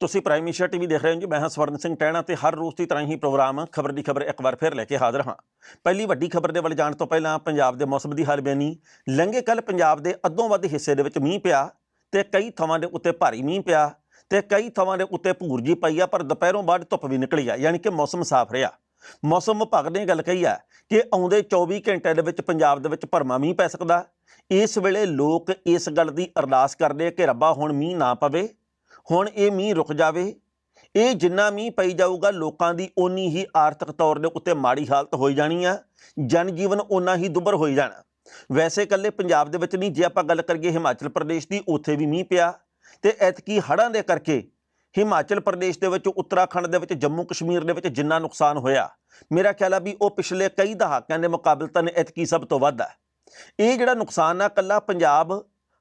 ਤੁਸੀਂ prime Asia TV ਦੇਖ ਰਹੇ ਹੋ ਜੀ, ਮੈਂ ਹਾਂ ਸਵਰਨ ਸਿੰਘ ਟਹਿਣਾ ਤੇ ਹਰ ਰੋਜ਼ ਦੀ ਤਰ੍ਹਾਂ ਹੀ ਪ੍ਰੋਗਰਾਮ ਖਬਰ ਦੀ ਖਬਰ ਇੱਕ ਵਾਰ ਫਿਰ ਲੈ ਕੇ ਹਾਜ਼ਰ ਹਾਂ। ਪਹਿਲੀ ਵੱਡੀ ਖਬਰ ਦੇ ਵੱਲ ਜਾਣ ਤੋਂ ਪਹਿਲਾਂ ਪੰਜਾਬ ਦੇ ਮੌਸਮ ਦੀ ਹਾਲ ਬਿਆਨੀ ਲੰਘੇ ਕੱਲ ਪੰਜਾਬ ਦੇ ਅੱਧੋਂ ਵੱਧ ਹਿੱਸੇ ਦੇ ਵਿੱਚ ਮੀਂਹ ਪਿਆ ਤੇ ਕਈ ਥਾਵਾਂ ਦੇ ਉੱਤੇ ਭਾਰੀ ਮੀਂਹ ਪਿਆ ਤੇ ਕਈ ਥਾਵਾਂ ਦੇ ਉੱਤੇ ਭੂਰ ਜੀ ਪਈ ਆ, ਪਰ ਦੁਪਹਿਰੋਂ ਬਾਅਦ ਧੁੱਪ ਵੀ ਨਿਕਲੀ ਆ, ਯਾਨੀ ਕਿ ਮੌਸਮ ਸਾਫ਼ ਰਿਹਾ। ਮੌਸਮ ਵਿਭਾਗ ਨੇ ਗੱਲ ਕਹੀ ਆ ਕਿ ਆਉਂਦੇ 24 ਘੰਟਿਆਂ ਦੇ ਵਿੱਚ ਪੰਜਾਬ ਦੇ ਵਿੱਚ ਭਰਮਾ ਮੀਂਹ ਪੈ ਸਕਦਾ। ਇਸ ਵੇਲੇ ਲੋਕ ਇਸ ਗੱਲ ਦੀ ਅਰਦਾਸ ਕਰਦੇ ਕਿ ਰੱਬਾ ਹੁਣ ਮੀਂਹ ਨਾ ਪਵੇ। ਹੁਣ ਇਹ ਮੀਂਹ ਰੁਕ ਜਾਵੇ, ਇਹ ਜਿੰਨਾ ਮੀਂਹ ਪਈ ਜਾਊਗਾ, ਲੋਕਾਂ ਦੀ ਓਨੀ ਹੀ ਆਰਥਿਕ ਤੌਰ ਦੇ ਉੱਤੇ ਮਾੜੀ ਹਾਲਤ ਹੋਈ ਜਾਣੀ ਆ ਜਨ ਜੀਵਨ ਓਨਾ ਹੀ ਦੁੱਭਰ ਹੋਈ ਜਾਣਾ। ਵੈਸੇ ਇਕੱਲੇ ਪੰਜਾਬ ਦੇ ਵਿੱਚ ਨਹੀਂ, ਜੇ ਆਪਾਂ ਗੱਲ ਕਰੀਏ ਹਿਮਾਚਲ ਪ੍ਰਦੇਸ਼ ਦੀ, ਉੱਥੇ ਵੀ ਮੀਂਹ ਪਿਆ ਤੇ ਐਤਕੀ ਹੜ੍ਹਾਂ ਦੇ ਕਰਕੇ ਹਿਮਾਚਲ ਪ੍ਰਦੇਸ਼ ਦੇ ਵਿੱਚ, ਉੱਤਰਾਖੰਡ ਦੇ ਵਿੱਚ, ਜੰਮੂ ਕਸ਼ਮੀਰ ਦੇ ਵਿੱਚ ਜਿੰਨਾ ਨੁਕਸਾਨ ਹੋਇਆ, ਮੇਰਾ ਖਿਆਲ ਆ ਵੀ ਉਹ ਪਿਛਲੇ ਕਈ ਦਹਾਕਿਆਂ ਦੇ ਮੁਕਾਬਲਤਨ ਐਤਕੀ ਸਭ ਤੋਂ ਵੱਧ ਹੈ ਇਹ ਜਿਹੜਾ ਨੁਕਸਾਨ ਆ ਕੱਲਾ ਪੰਜਾਬ,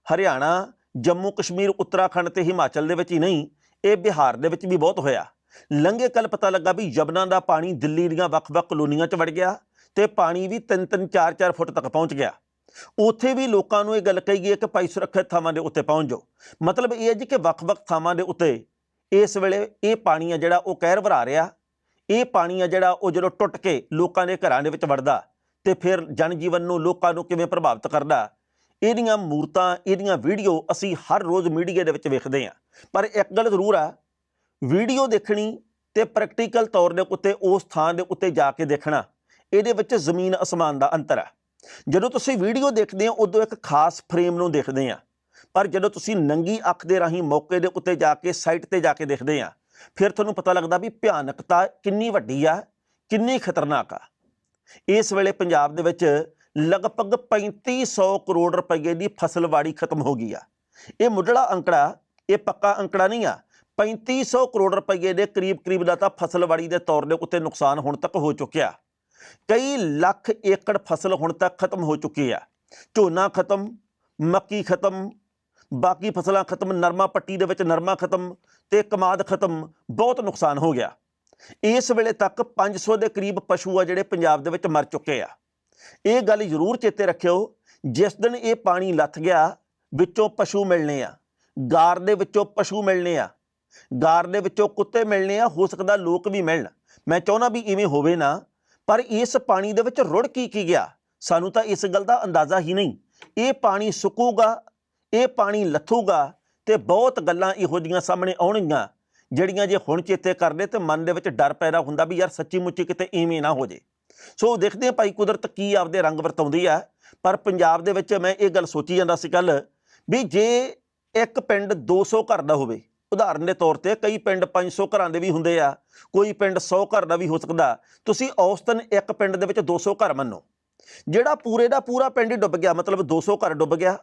ਹਰਿਆਣਾ ਜੰਮੂ ਕਸ਼ਮੀਰ, ਉੱਤਰਾਖੰਡ ਤੇ ਹਿਮਾਚਲ ਦੇ ਵਿੱਚ ਹੀ ਨਹੀਂ, ਇਹ ਬਿਹਾਰ ਦੇ ਵਿੱਚ ਵੀ ਬਹੁਤ ਹੋਇਆ। ਲੰਘੇ ਕੱਲ ਪਤਾ ਲੱਗਾ ਵੀ ਯਮਨਾ ਦਾ ਪਾਣੀ ਦਿੱਲੀ ਦੀਆਂ ਵੱਖ-ਵੱਖ ਕਲੋਨੀਆਂ 'ਚ ਵੜ ਗਿਆ ਤੇ ਪਾਣੀ ਵੀ 3-3 4-4 ਫੁੱਟ ਤੱਕ ਪਹੁੰਚ ਗਿਆ। ਉੱਥੇ ਵੀ ਲੋਕਾਂ ਨੂੰ ਇਹ ਗੱਲ ਕਹੀ ਗਈ ਕਿ ਭਾਈ ਸੁਰੱਖਿਅਤ ਥਾਵਾਂ ਦੇ ਉੱਤੇ ਪਹੁੰਚ ਜਾਓ। ਮਤਲਬ ਇਹ ਹੈ ਜੀ ਕਿ ਵੱਖ-ਵੱਖ ਥਾਵਾਂ ਦੇ ਉੱਤੇ ਇਸ ਵੇਲੇ ਇਹ ਪਾਣੀ ਆ ਜਿਹੜਾ ਉਹ ਕਹਿਰ ਵਰਾ ਰਿਹਾ। ਇਹ ਪਾਣੀ ਆ ਜਿਹੜਾ ਉਹ ਜਦੋਂ ਟੁੱਟ ਕੇ ਲੋਕਾਂ ਦੇ ਘਰਾਂ ਦੇ ਵਿੱਚ ਵੜਦਾ ਤੇ ਫਿਰ ਜਨ ਜੀਵਨ ਨੂੰ ਲੋਕਾਂ ਨੂੰ ਕਿਵੇਂ ਪ੍ਰਭਾਵਿਤ ਕਰਦਾ ਇਹਦੀਆਂ ਮੂਰਤਾਂ, ਇਹਦੀਆਂ ਵੀਡੀਓ ਅਸੀਂ ਹਰ ਰੋਜ਼ ਮੀਡੀਆ ਦੇ ਵਿੱਚ ਵੇਖਦੇ ਹਾਂ। ਪਰ ਇੱਕ ਗੱਲ ਜ਼ਰੂਰ ਆ, ਵੀਡੀਓ ਦੇਖਣੀ ਤੇ ਪ੍ਰੈਕਟੀਕਲ ਤੌਰ ਦੇ ਉੱਤੇ ਉਸ ਥਾਂ ਦੇ ਉੱਤੇ ਜਾ ਕੇ ਦੇਖਣਾ, ਇਹਦੇ ਵਿੱਚ ਜ਼ਮੀਨ ਅਸਮਾਨ ਦਾ ਅੰਤਰ ਆ। ਜਦੋਂ ਤੁਸੀਂ ਵੀਡੀਓ ਦੇਖਦੇ ਹੋ, ਉਦੋਂ ਇੱਕ ਖਾਸ ਫਰੇਮ ਨੂੰ ਦੇਖਦੇ ਆ ਪਰ ਜਦੋਂ ਤੁਸੀਂ ਨੰਗੀ ਅੱਖ ਦੇ ਰਾਹੀਂ ਮੌਕੇ ਦੇ ਉੱਤੇ ਜਾ ਕੇ, ਸਾਈਟ ਤੇ ਜਾ ਕੇ ਦੇਖਦੇ ਆ ਫਿਰ ਤੁਹਾਨੂੰ ਪਤਾ ਲੱਗਦਾ ਵੀ ਭਿਆਨਕਤਾ ਕਿੰਨੀ ਵੱਡੀ ਆ, ਕਿੰਨੀ ਖਤਰਨਾਕ ਆ। ਇਸ ਵੇਲੇ ਪੰਜਾਬ ਦੇ ਵਿੱਚ ਲਗਭਗ 3500 ਕਰੋੜ ਰੁਪਏ ਦੀ ਫਸਲਵਾੜੀ ਖਤਮ ਹੋ ਗਈ ਆ। ਇਹ ਮੁੱਢਲਾ ਅੰਕੜਾ, ਇਹ ਪੱਕਾ ਅੰਕੜਾ ਨਹੀਂ ਆ। 3500 ਕਰੋੜ ਰੁਪਏ ਦੇ ਕਰੀਬ ਕਰੀਬ ਦਾ ਤਾਂ ਫਸਲਵਾੜੀ ਦੇ ਤੌਰ ਦੇ ਉੱਤੇ ਨੁਕਸਾਨ ਹੁਣ ਤੱਕ ਹੋ ਚੁੱਕਿਆ। ਕਈ ਲੱਖ ਏਕੜ ਫਸਲ ਹੁਣ ਤੱਕ ਖਤਮ ਹੋ ਚੁੱਕੀ ਆ। ਝੋਨਾ ਖਤਮ, ਮੱਕੀ ਖਤਮ, ਬਾਕੀ ਫਸਲਾਂ ਖਤਮ, ਨਰਮਾ ਪੱਟੀ ਦੇ ਵਿੱਚ ਨਰਮਾ ਖਤਮ ਤੇ ਕਮਾਦ ਖਤਮ, ਬਹੁਤ ਨੁਕਸਾਨ ਹੋ ਗਿਆ। ਇਸ ਵੇਲੇ ਤੱਕ 500 ਦੇ ਕਰੀਬ ਪਸ਼ੂ ਆ ਜਿਹੜੇ ਪੰਜਾਬ ਦੇ ਵਿੱਚ ਮਰ ਚੁੱਕੇ ਆ। ਇਹ ਗੱਲ ਜ਼ਰੂਰ ਚੇਤੇ ਰੱਖਿਓ, ਜਿਸ ਦਿਨ ਇਹ ਪਾਣੀ ਲੱਥ ਗਿਆ, ਵਿੱਚੋਂ ਪਸ਼ੂ ਮਿਲਣੇ ਆ। ਗਾਰ ਦੇ ਵਿੱਚੋਂ ਪਸ਼ੂ ਮਿਲਣੇ ਆ। ਗਾਰ ਦੇ ਵਿੱਚੋਂ ਕੁੱਤੇ ਮਿਲਣੇ ਆ, ਹੋ ਸਕਦਾ ਲੋਕ ਵੀ ਮਿਲਣ। ਮੈਂ ਚਾਹੁੰਦਾ ਵੀ ਇਵੇਂ ਹੋਵੇ ਨਾ, ਪਰ ਇਸ ਪਾਣੀ ਦੇ ਵਿੱਚ ਰੁੜ ਕੀ ਕੀ ਗਿਆ? ਸਾਨੂੰ ਤਾਂ ਇਸ ਗੱਲ ਦਾ ਅੰਦਾਜ਼ਾ ਹੀ ਨਹੀਂ। ਇਹ ਪਾਣੀ ਸੁੱਕੂਗਾ, ਇਹ ਪਾਣੀ ਲੱਥੂਗਾ ਤੇ ਬਹੁਤ ਗੱਲਾਂ ਇਹੋ ਜੀਆਂ ਸਾਹਮਣੇ ਆਉਣਗੀਆਂ, ਜਿਹੜੀਆਂ ਜੇ ਹੁਣ ਚੇਤੇ ਕਰਦੇ ਤੇ ਮਨ ਦੇ ਵਿੱਚ ਡਰ ਪੈਦਾ ਹੁੰਦਾ ਵੀ ਯਾਰ ਸੱਚੀ ਮੁੱਚੀ ਕਿਤੇ ਇਵੇਂ ਨਾ ਹੋ ਜੇ। ਸੋ ਦੇਖਦੇ ਆ ਭਾਈ ਕੁਦਰਤ ਕੀ ਆਪਦੇ ਰੰਗ ਵਰਤਾਉਂਦੀ ਆ। ਪਰ ਪੰਜਾਬ ਦੇ ਵਿੱਚ ਮੈਂ ਇਹ ਗੱਲ ਸੋਚੀ ਜਾਂਦਾ ਸੀ ਕੱਲ ਵੀ ਜੇ ਇੱਕ ਪਿੰਡ 200 ਘਰ ਦਾ ਹੋਵੇ, ਉਦਾਹਰਨ ਦੇ ਤੌਰ ਤੇ ਕਈ ਪਿੰਡ 500 ਘਰਾਂ ਦੇ ਵੀ ਹੁੰਦੇ ਆ, ਕੋਈ ਪਿੰਡ 100 ਘਰ ਦਾ ਵੀ ਹੋ ਸਕਦਾ। ਤੁਸੀਂ ਔਸਤਨ ਇੱਕ ਪਿੰਡ ਦੇ ਵਿੱਚ 200 ਘਰ ਮੰਨੋ। ਜਿਹੜਾ ਪੂਰੇ ਦਾ ਪੂਰਾ ਪਿੰਡ ਹੀ ਡੁੱਬ ਗਿਆ, ਮਤਲਬ 200 ਘਰ ਡੁੱਬ ਗਿਆ।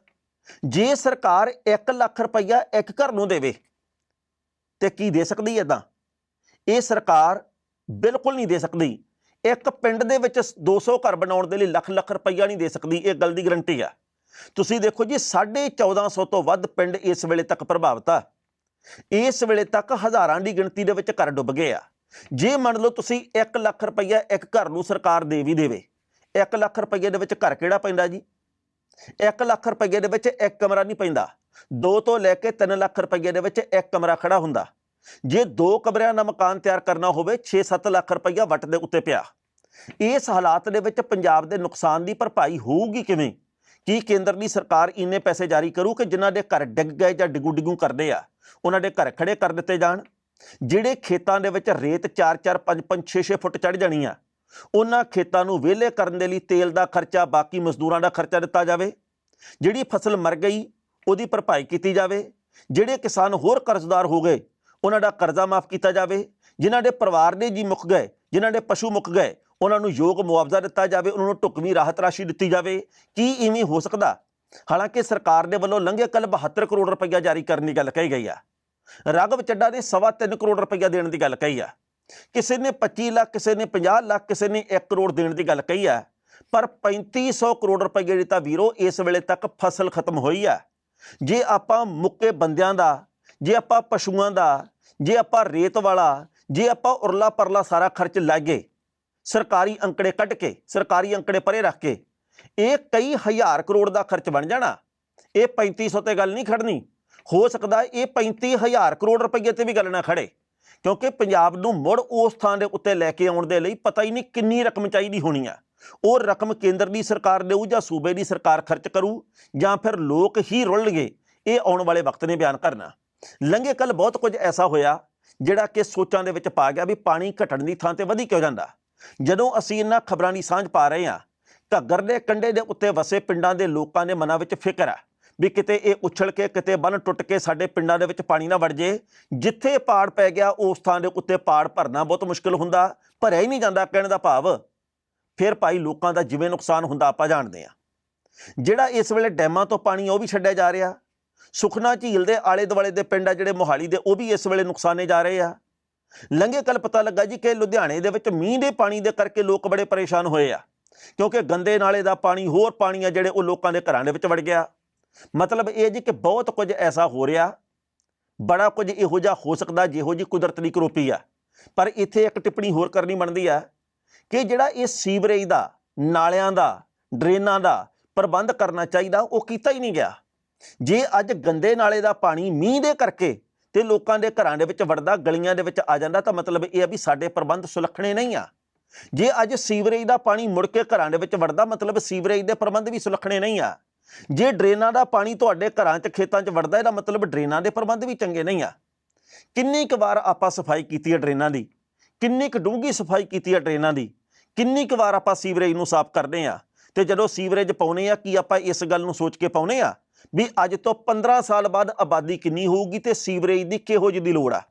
ਜੇ ਸਰਕਾਰ 1 ਲੱਖ ਰੁਪਈਆ ਇੱਕ ਘਰ ਨੂੰ ਦੇਵੇ, ਤੇ ਕੀ ਦੇ ਸਕਦੀ ਹੈ ਤਾਂ ਇਹ ਸਰਕਾਰ ਬਿਲਕੁਲ ਨਹੀਂ ਦੇ ਸਕਦੀ। ਇੱਕ ਪਿੰਡ ਦੇ ਵਿੱਚ 200 ਘਰ ਬਣਾਉਣ ਦੇ ਲਈ ਲੱਖ ਲੱਖ ਰੁਪਈਆ ਨਹੀਂ ਦੇ ਸਕਦੀ, ਇਹ ਗੱਲ ਦੀ ਗਰੰਟੀ ਆ। ਤੁਸੀਂ ਦੇਖੋ ਜੀ 1450 ਤੋਂ ਵੱਧ ਪਿੰਡ ਇਸ ਵੇਲੇ ਤੱਕ ਪ੍ਰਭਾਵਿਤ ਆ। ਇਸ ਵੇਲੇ ਤੱਕ ਹਜ਼ਾਰਾਂ ਦੀ ਗਿਣਤੀ ਦੇ ਵਿੱਚ ਘਰ ਡੁੱਬ ਗਏ ਆ। ਜੇ ਮੰਨ ਲਓ ਤੁਸੀਂ 1 ਲੱਖ ਰੁਪਈਆ ਇੱਕ ਘਰ ਨੂੰ ਸਰਕਾਰ ਦੇ ਵੀ ਦੇਵੇ 1 ਲੱਖ ਰੁਪਈਏ ਦੇ ਵਿੱਚ ਘਰ ਕਿਹੜਾ ਪੈਂਦਾ ਜੀ? 1 ਲੱਖ ਰੁਪਈਏ ਦੇ ਵਿੱਚ ਇੱਕ ਕਮਰਾ ਨਹੀਂ ਪੈਂਦਾ। 2 ਤੋਂ ਲੈ ਕੇ 3 ਲੱਖ ਰੁਪਈਏ ਦੇ ਵਿੱਚ ਇੱਕ ਕਮਰਾ ਖੜਾ ਹੁੰਦਾ। ਜੇ ਦੋ ਕਮਰਿਆਂ ਦਾ ਮਕਾਨ ਤਿਆਰ ਕਰਨਾ ਹੋਵੇ 6-7 ਲੱਖ ਰੁਪਈਆ ਵੱਟ ਦੇ ਉੱਤੇ ਪਿਆ। ਇਸ ਹਾਲਾਤ ਦੇ ਵਿੱਚ ਪੰਜਾਬ ਦੇ ਨੁਕਸਾਨ ਦੀ ਭਰਪਾਈ ਹੋਊਗੀ ਕਿਵੇਂ? ਕੀ ਕੇਂਦਰ ਦੀ ਸਰਕਾਰ ਇੰਨੇ ਪੈਸੇ ਜਾਰੀ ਕਰੂ ਕਿ ਜਿਨ੍ਹਾਂ ਦੇ ਘਰ ਡਿੱਗ ਗਏ ਜਾਂ ਡਿਗੂ ਡਿਗੂ ਕਰਦੇ ਆ, ਉਹਨਾਂ ਦੇ ਘਰ ਖੜੇ ਕਰ ਦਿੱਤੇ ਜਾਣ? ਜਿਹੜੇ ਖੇਤਾਂ ਦੇ ਵਿੱਚ ਰੇਤ 4-4 5-5 6-6 ਫੁੱਟ ਚੜ ਜਾਣੀ ਆ, ਉਹਨਾਂ ਖੇਤਾਂ ਨੂੰ ਵਿਹਲੇ ਕਰਨ ਦੇ ਲਈ ਤੇਲ ਦਾ ਖਰਚਾ, ਬਾਕੀ ਮਜ਼ਦੂਰਾਂ ਦਾ ਖਰਚਾ ਦਿੱਤਾ ਜਾਵੇ? ਜਿਹੜੀ ਫਸਲ ਮਰ ਗਈ, ਉਹਦੀ ਭਰਪਾਈ ਕੀਤੀ ਜਾਵੇ? ਜਿਹੜੇ ਕਿਸਾਨ ਹੋਰ ਕਰਜ਼ਦਾਰ ਹੋ ਗਏ ਉਹਨਾਂ ਦਾ ਕਰਜ਼ਾ ਮਾਫ ਕੀਤਾ ਜਾਵੇ, ਜਿਨ੍ਹਾਂ ਦੇ ਪਰਿਵਾਰ ਦੇ ਜੀ ਮੁੱਕ ਗਏ, ਜਿਨ੍ਹਾਂ ਦੇ ਪਸ਼ੂ ਮੁੱਕ ਗਏ, ਉਹਨਾਂ ਨੂੰ ਯੋਗ ਮੁਆਵਜ਼ਾ ਦਿੱਤਾ ਜਾਵੇ, ਉਹਨਾਂ ਨੂੰ ਢੁਕਵੀਂ ਰਾਹਤ ਰਾਸ਼ੀ ਦਿੱਤੀ ਜਾਵੇ। ਕੀ ਇਵੇਂ ਹੋ ਸਕਦਾ? ਹਾਲਾਂਕਿ ਸਰਕਾਰ ਦੇ ਵੱਲੋਂ ਲੰਘੇ ਕੱਲ 72 ਕਰੋੜ ਰੁਪਈਆ ਜਾਰੀ ਕਰਨ ਦੀ ਗੱਲ ਕਹੀ ਗਈ ਆ। ਰਾਘਵ ਚੱਡਾ ਨੇ ਸਵਾ ਤਿੰਨ ਕਰੋੜ ਰੁਪਈਆ ਦੇਣ ਦੀ ਗੱਲ ਕਹੀ ਆ। ਕਿਸੇ ਨੇ 25 ਲੱਖ, ਕਿਸੇ ਨੇ 50 ਲੱਖ, ਕਿਸੇ ਨੇ 1 ਕਰੋੜ ਦੇਣ ਦੀ ਗੱਲ ਕਹੀ ਆ। ਪਰ 3500 ਕਰੋੜ ਰੁਪਏ ਦੀ ਤਾਂ ਵੀਰੋ, ਇਸ ਵੇਲੇ ਤੱਕ ਫਸਲ ਖਤਮ ਹੋਈ ਆ। ਜੇ ਆਪਾਂ ਮੁੱਕੇ ਬੰਦਿਆਂ ਦਾ ਜੇ ਆਪਾਂ ਪਸ਼ੂਆਂ ਦਾ, ਜੇ ਆਪਾਂ ਰੇਤ ਵਾਲਾ, ਜੇ ਆਪਾਂ ਉਰਲਾ ਪਰਲਾ ਸਾਰਾ ਖਰਚ ਲਾਗੇ, ਸਰਕਾਰੀ ਅੰਕੜੇ ਕੱਢ ਕੇ, ਸਰਕਾਰੀ ਅੰਕੜੇ ਪਰੇ ਰੱਖ ਕੇ, ਇਹ ਕਈ ਹਜ਼ਾਰ ਕਰੋੜ ਦਾ ਖਰਚ ਬਣ ਜਾਣਾ। ਇਹ 3500 ਤੇ ਗੱਲ ਨਹੀਂ ਖੜਨੀ। ਹੋ ਸਕਦਾ ਇਹ 35000 ਕਰੋੜ ਰੁਪਏ ਤੇ ਵੀ ਗੱਲ ਨਾ ਖੜੇ। ਕਿਉਂਕਿ ਪੰਜਾਬ ਨੂੰ ਮੁੜ ਉਸ ਥਾਂ ਦੇ ਉੱਤੇ ਲੈ ਕੇ ਆਉਣ ਦੇ ਲਈ ਪਤਾ ਹੀ ਨਹੀਂ ਕਿੰਨੀ ਰਕਮ ਚਾਹੀਦੀ ਹੋਣੀ ਆ। ਉਹ ਰਕਮ ਕੇਂਦਰ ਦੀ ਸਰਕਾਰ ਦੇਊ ਜਾਂ ਸੂਬੇ ਦੀ ਸਰਕਾਰ ਖਰਚ ਕਰੂ ਜਾਂ ਫਿਰ ਲੋਕ ਹੀ ਰੁਲਣਗੇ, ਇਹ ਆਉਣ ਵਾਲੇ ਵਕਤ ਨੇ ਬਿਆਨ ਕਰਨਾ। ਲੰਘੇ ਕੱਲ ਬਹੁਤ ਕੁਝ ਐਸਾ ਹੋਇਆ ਜਿਹੜਾ ਕਿ ਸੋਚਾਂ ਦੇ ਵਿੱਚ ਪਾ ਗਿਆ ਵੀ ਪਾਣੀ ਘਟਣ ਦੀ ਥਾਂ ਤੇ ਵਧੀ ਕਿਉਂ ਜਾਂਦਾ। ਜਦੋਂ ਅਸੀਂ ਇਹਨਾਂ ਖਬਰਾਂ ਦੀ ਸਾਂਝ ਪਾ ਰਹੇ ਹਾਂ, ਘੱਗਰ ਦੇ ਕੰਢੇ ਦੇ ਉੱਤੇ ਵਸੇ ਪਿੰਡਾਂ ਦੇ ਲੋਕਾਂ ਦੇ ਮਨਾਂ ਵਿੱਚ ਫਿਕਰ ਹੈ ਵੀ ਕਿਤੇ ਇਹ ਉਛਲ ਕੇ, ਕਿਤੇ ਬੰਨ ਟੁੱਟ ਕੇ ਸਾਡੇ ਪਿੰਡਾਂ ਦੇ ਵਿੱਚ ਪਾਣੀ ਨਾ ਵੜ ਜੇ। ਜਿੱਥੇ ਪਾੜ ਪੈ ਗਿਆ, ਉਸ ਥਾਂ ਦੇ ਉੱਤੇ ਪਾੜ ਭਰਨਾ ਬਹੁਤ ਮੁਸ਼ਕਲ ਹੁੰਦਾ, ਭਰਿਆ ਹੀ ਨਹੀਂ ਜਾਂਦਾ ਕਹਿਣ ਦਾ ਭਾਵ। ਫਿਰ ਭਾਈ ਲੋਕਾਂ ਦਾ ਜਿਵੇਂ ਨੁਕਸਾਨ ਹੁੰਦਾ ਆਪਾਂ ਜਾਣਦੇ ਹਾਂ। ਜਿਹੜਾ ਇਸ ਵੇਲੇ ਡੈਮਾਂ ਤੋਂ ਪਾਣੀ ਉਹ ਵੀ ਛੱਡਿਆ ਜਾ ਰਿਹਾ। ਸੁਖਨਾ ਝੀਲ ਦੇ ਆਲੇ ਦੁਆਲੇ ਦੇ ਪਿੰਡ ਆ ਜਿਹੜੇ ਮੋਹਾਲੀ ਦੇ, ਉਹ ਵੀ ਇਸ ਵੇਲੇ ਨੁਕਸਾਨੇ ਜਾ ਰਹੇ ਆ। ਲੰਘੇ ਕੱਲ ਪਤਾ ਲੱਗਾ ਜੀ ਕਿ ਲੁਧਿਆਣੇ ਦੇ ਵਿੱਚ ਮੀਂਹ ਦੇ ਪਾਣੀ ਦੇ ਕਰਕੇ ਲੋਕ ਬੜੇ ਪਰੇਸ਼ਾਨ ਹੋਏ ਆ, ਕਿਉਂਕਿ ਗੰਦੇ ਨਾਲੇ ਦਾ ਪਾਣੀ, ਹੋਰ ਪਾਣੀ ਆ ਜਿਹੜੇ ਉਹ ਲੋਕਾਂ ਦੇ ਘਰਾਂ ਦੇ ਵਿੱਚ ਵੜ ਗਿਆ। ਮਤਲਬ ਇਹ ਜੀ ਕਿ ਬਹੁਤ ਕੁਝ ਐਸਾ ਹੋ ਰਿਹਾ, ਬੜਾ ਕੁਝ ਇਹੋ ਜਿਹਾ ਹੋ ਸਕਦਾ ਜਿਹੋ ਜੀ ਕੁਦਰਤ ਦੀ ਕਰੋਪੀ ਆ। ਪਰ ਇੱਥੇ ਇੱਕ ਟਿੱਪਣੀ ਹੋਰ ਕਰਨੀ ਬਣਦੀ ਆ ਕਿ ਜਿਹੜਾ ਇਹ ਸੀਵਰੇਜ ਦਾ, ਨਾਲਿਆਂ ਦਾ, ਡਰੇਨਾਂ ਦਾ ਪ੍ਰਬੰਧ ਕਰਨਾ ਚਾਹੀਦਾ, ਉਹ ਕੀਤਾ ਹੀ ਨਹੀਂ ਗਿਆ। ਜੇ ਅੱਜ ਗੰਦੇ ਨਾਲੇ ਦਾ ਪਾਣੀ ਮੀਂਹ ਦੇ ਕਰਕੇ ਤੇ ਲੋਕਾਂ ਦੇ ਘਰਾਂ ਦੇ ਵਿੱਚ ਵੜਦਾ, ਗਲੀਆਂ ਦੇ ਵਿੱਚ ਆ ਜਾਂਦਾ, ਤਾਂ ਮਤਲਬ ਇਹ ਆ ਵੀ ਸਾਡੇ ਪ੍ਰਬੰਧ ਸੁਲੱਖਣੇ ਨਹੀਂ ਆ। ਜੇ ਅੱਜ ਸੀਵਰੇਜ ਦਾ ਪਾਣੀ ਮੁੜ ਕੇ ਘਰਾਂ ਦੇ ਵਿੱਚ ਵੜਦਾ, ਮਤਲਬ ਸੀਵਰੇਜ ਦੇ ਪ੍ਰਬੰਧ ਵੀ ਸੁਲੱਖਣੇ ਨਹੀਂ ਆ। ਜੇ ਡਰੇਨਾਂ ਦਾ ਪਾਣੀ ਤੁਹਾਡੇ ਘਰਾਂ 'ਚ ਖੇਤਾਂ 'ਚ ਵੜਦਾ ਇਹਦਾ ਮਤਲਬ ਡਰੇਨਾਂ ਦੇ ਪ੍ਰਬੰਧ ਵੀ ਚੰਗੇ ਨਹੀਂ ਆ। ਕਿੰਨੀ ਕੁ ਵਾਰ ਆਪਾਂ ਸਫ਼ਾਈ ਕੀਤੀ ਹੈ ਡਰੇਨਾਂ ਦੀ? ਕਿੰਨੀ ਕੁ ਡੂੰਘੀ ਸਫ਼ਾਈ ਕੀਤੀ ਹੈ ਡਰੇਨਾਂ ਦੀ? ਕਿੰਨੀ ਕੁ ਵਾਰ ਆਪਾਂ ਸੀਵਰੇਜ ਨੂੰ ਸਾਫ਼ ਕਰਦੇ ਆ? ਤੇ ਜਦੋਂ ਸੀਵਰੇਜ ਪਾਉਨੇ ਆ, ਕੀ ਆਪਾਂ ਇਸ ਗੱਲ ਨੂੰ ਸੋਚ ਕੇ ਪਾਉਨੇ ਆ? ਵੀ ਅੱਜ ਤੋਂ 15 ਸਾਲ ਬਾਅਦ ਆਬਾਦੀ ਕਿੰਨੀ ਹੋਊਗੀ ਤੇ ਸੀਵਰੇਜ ਦੀ ਕਿਹੋ ਜਿਹੀ ਦੀ ਲੋੜ ਆ?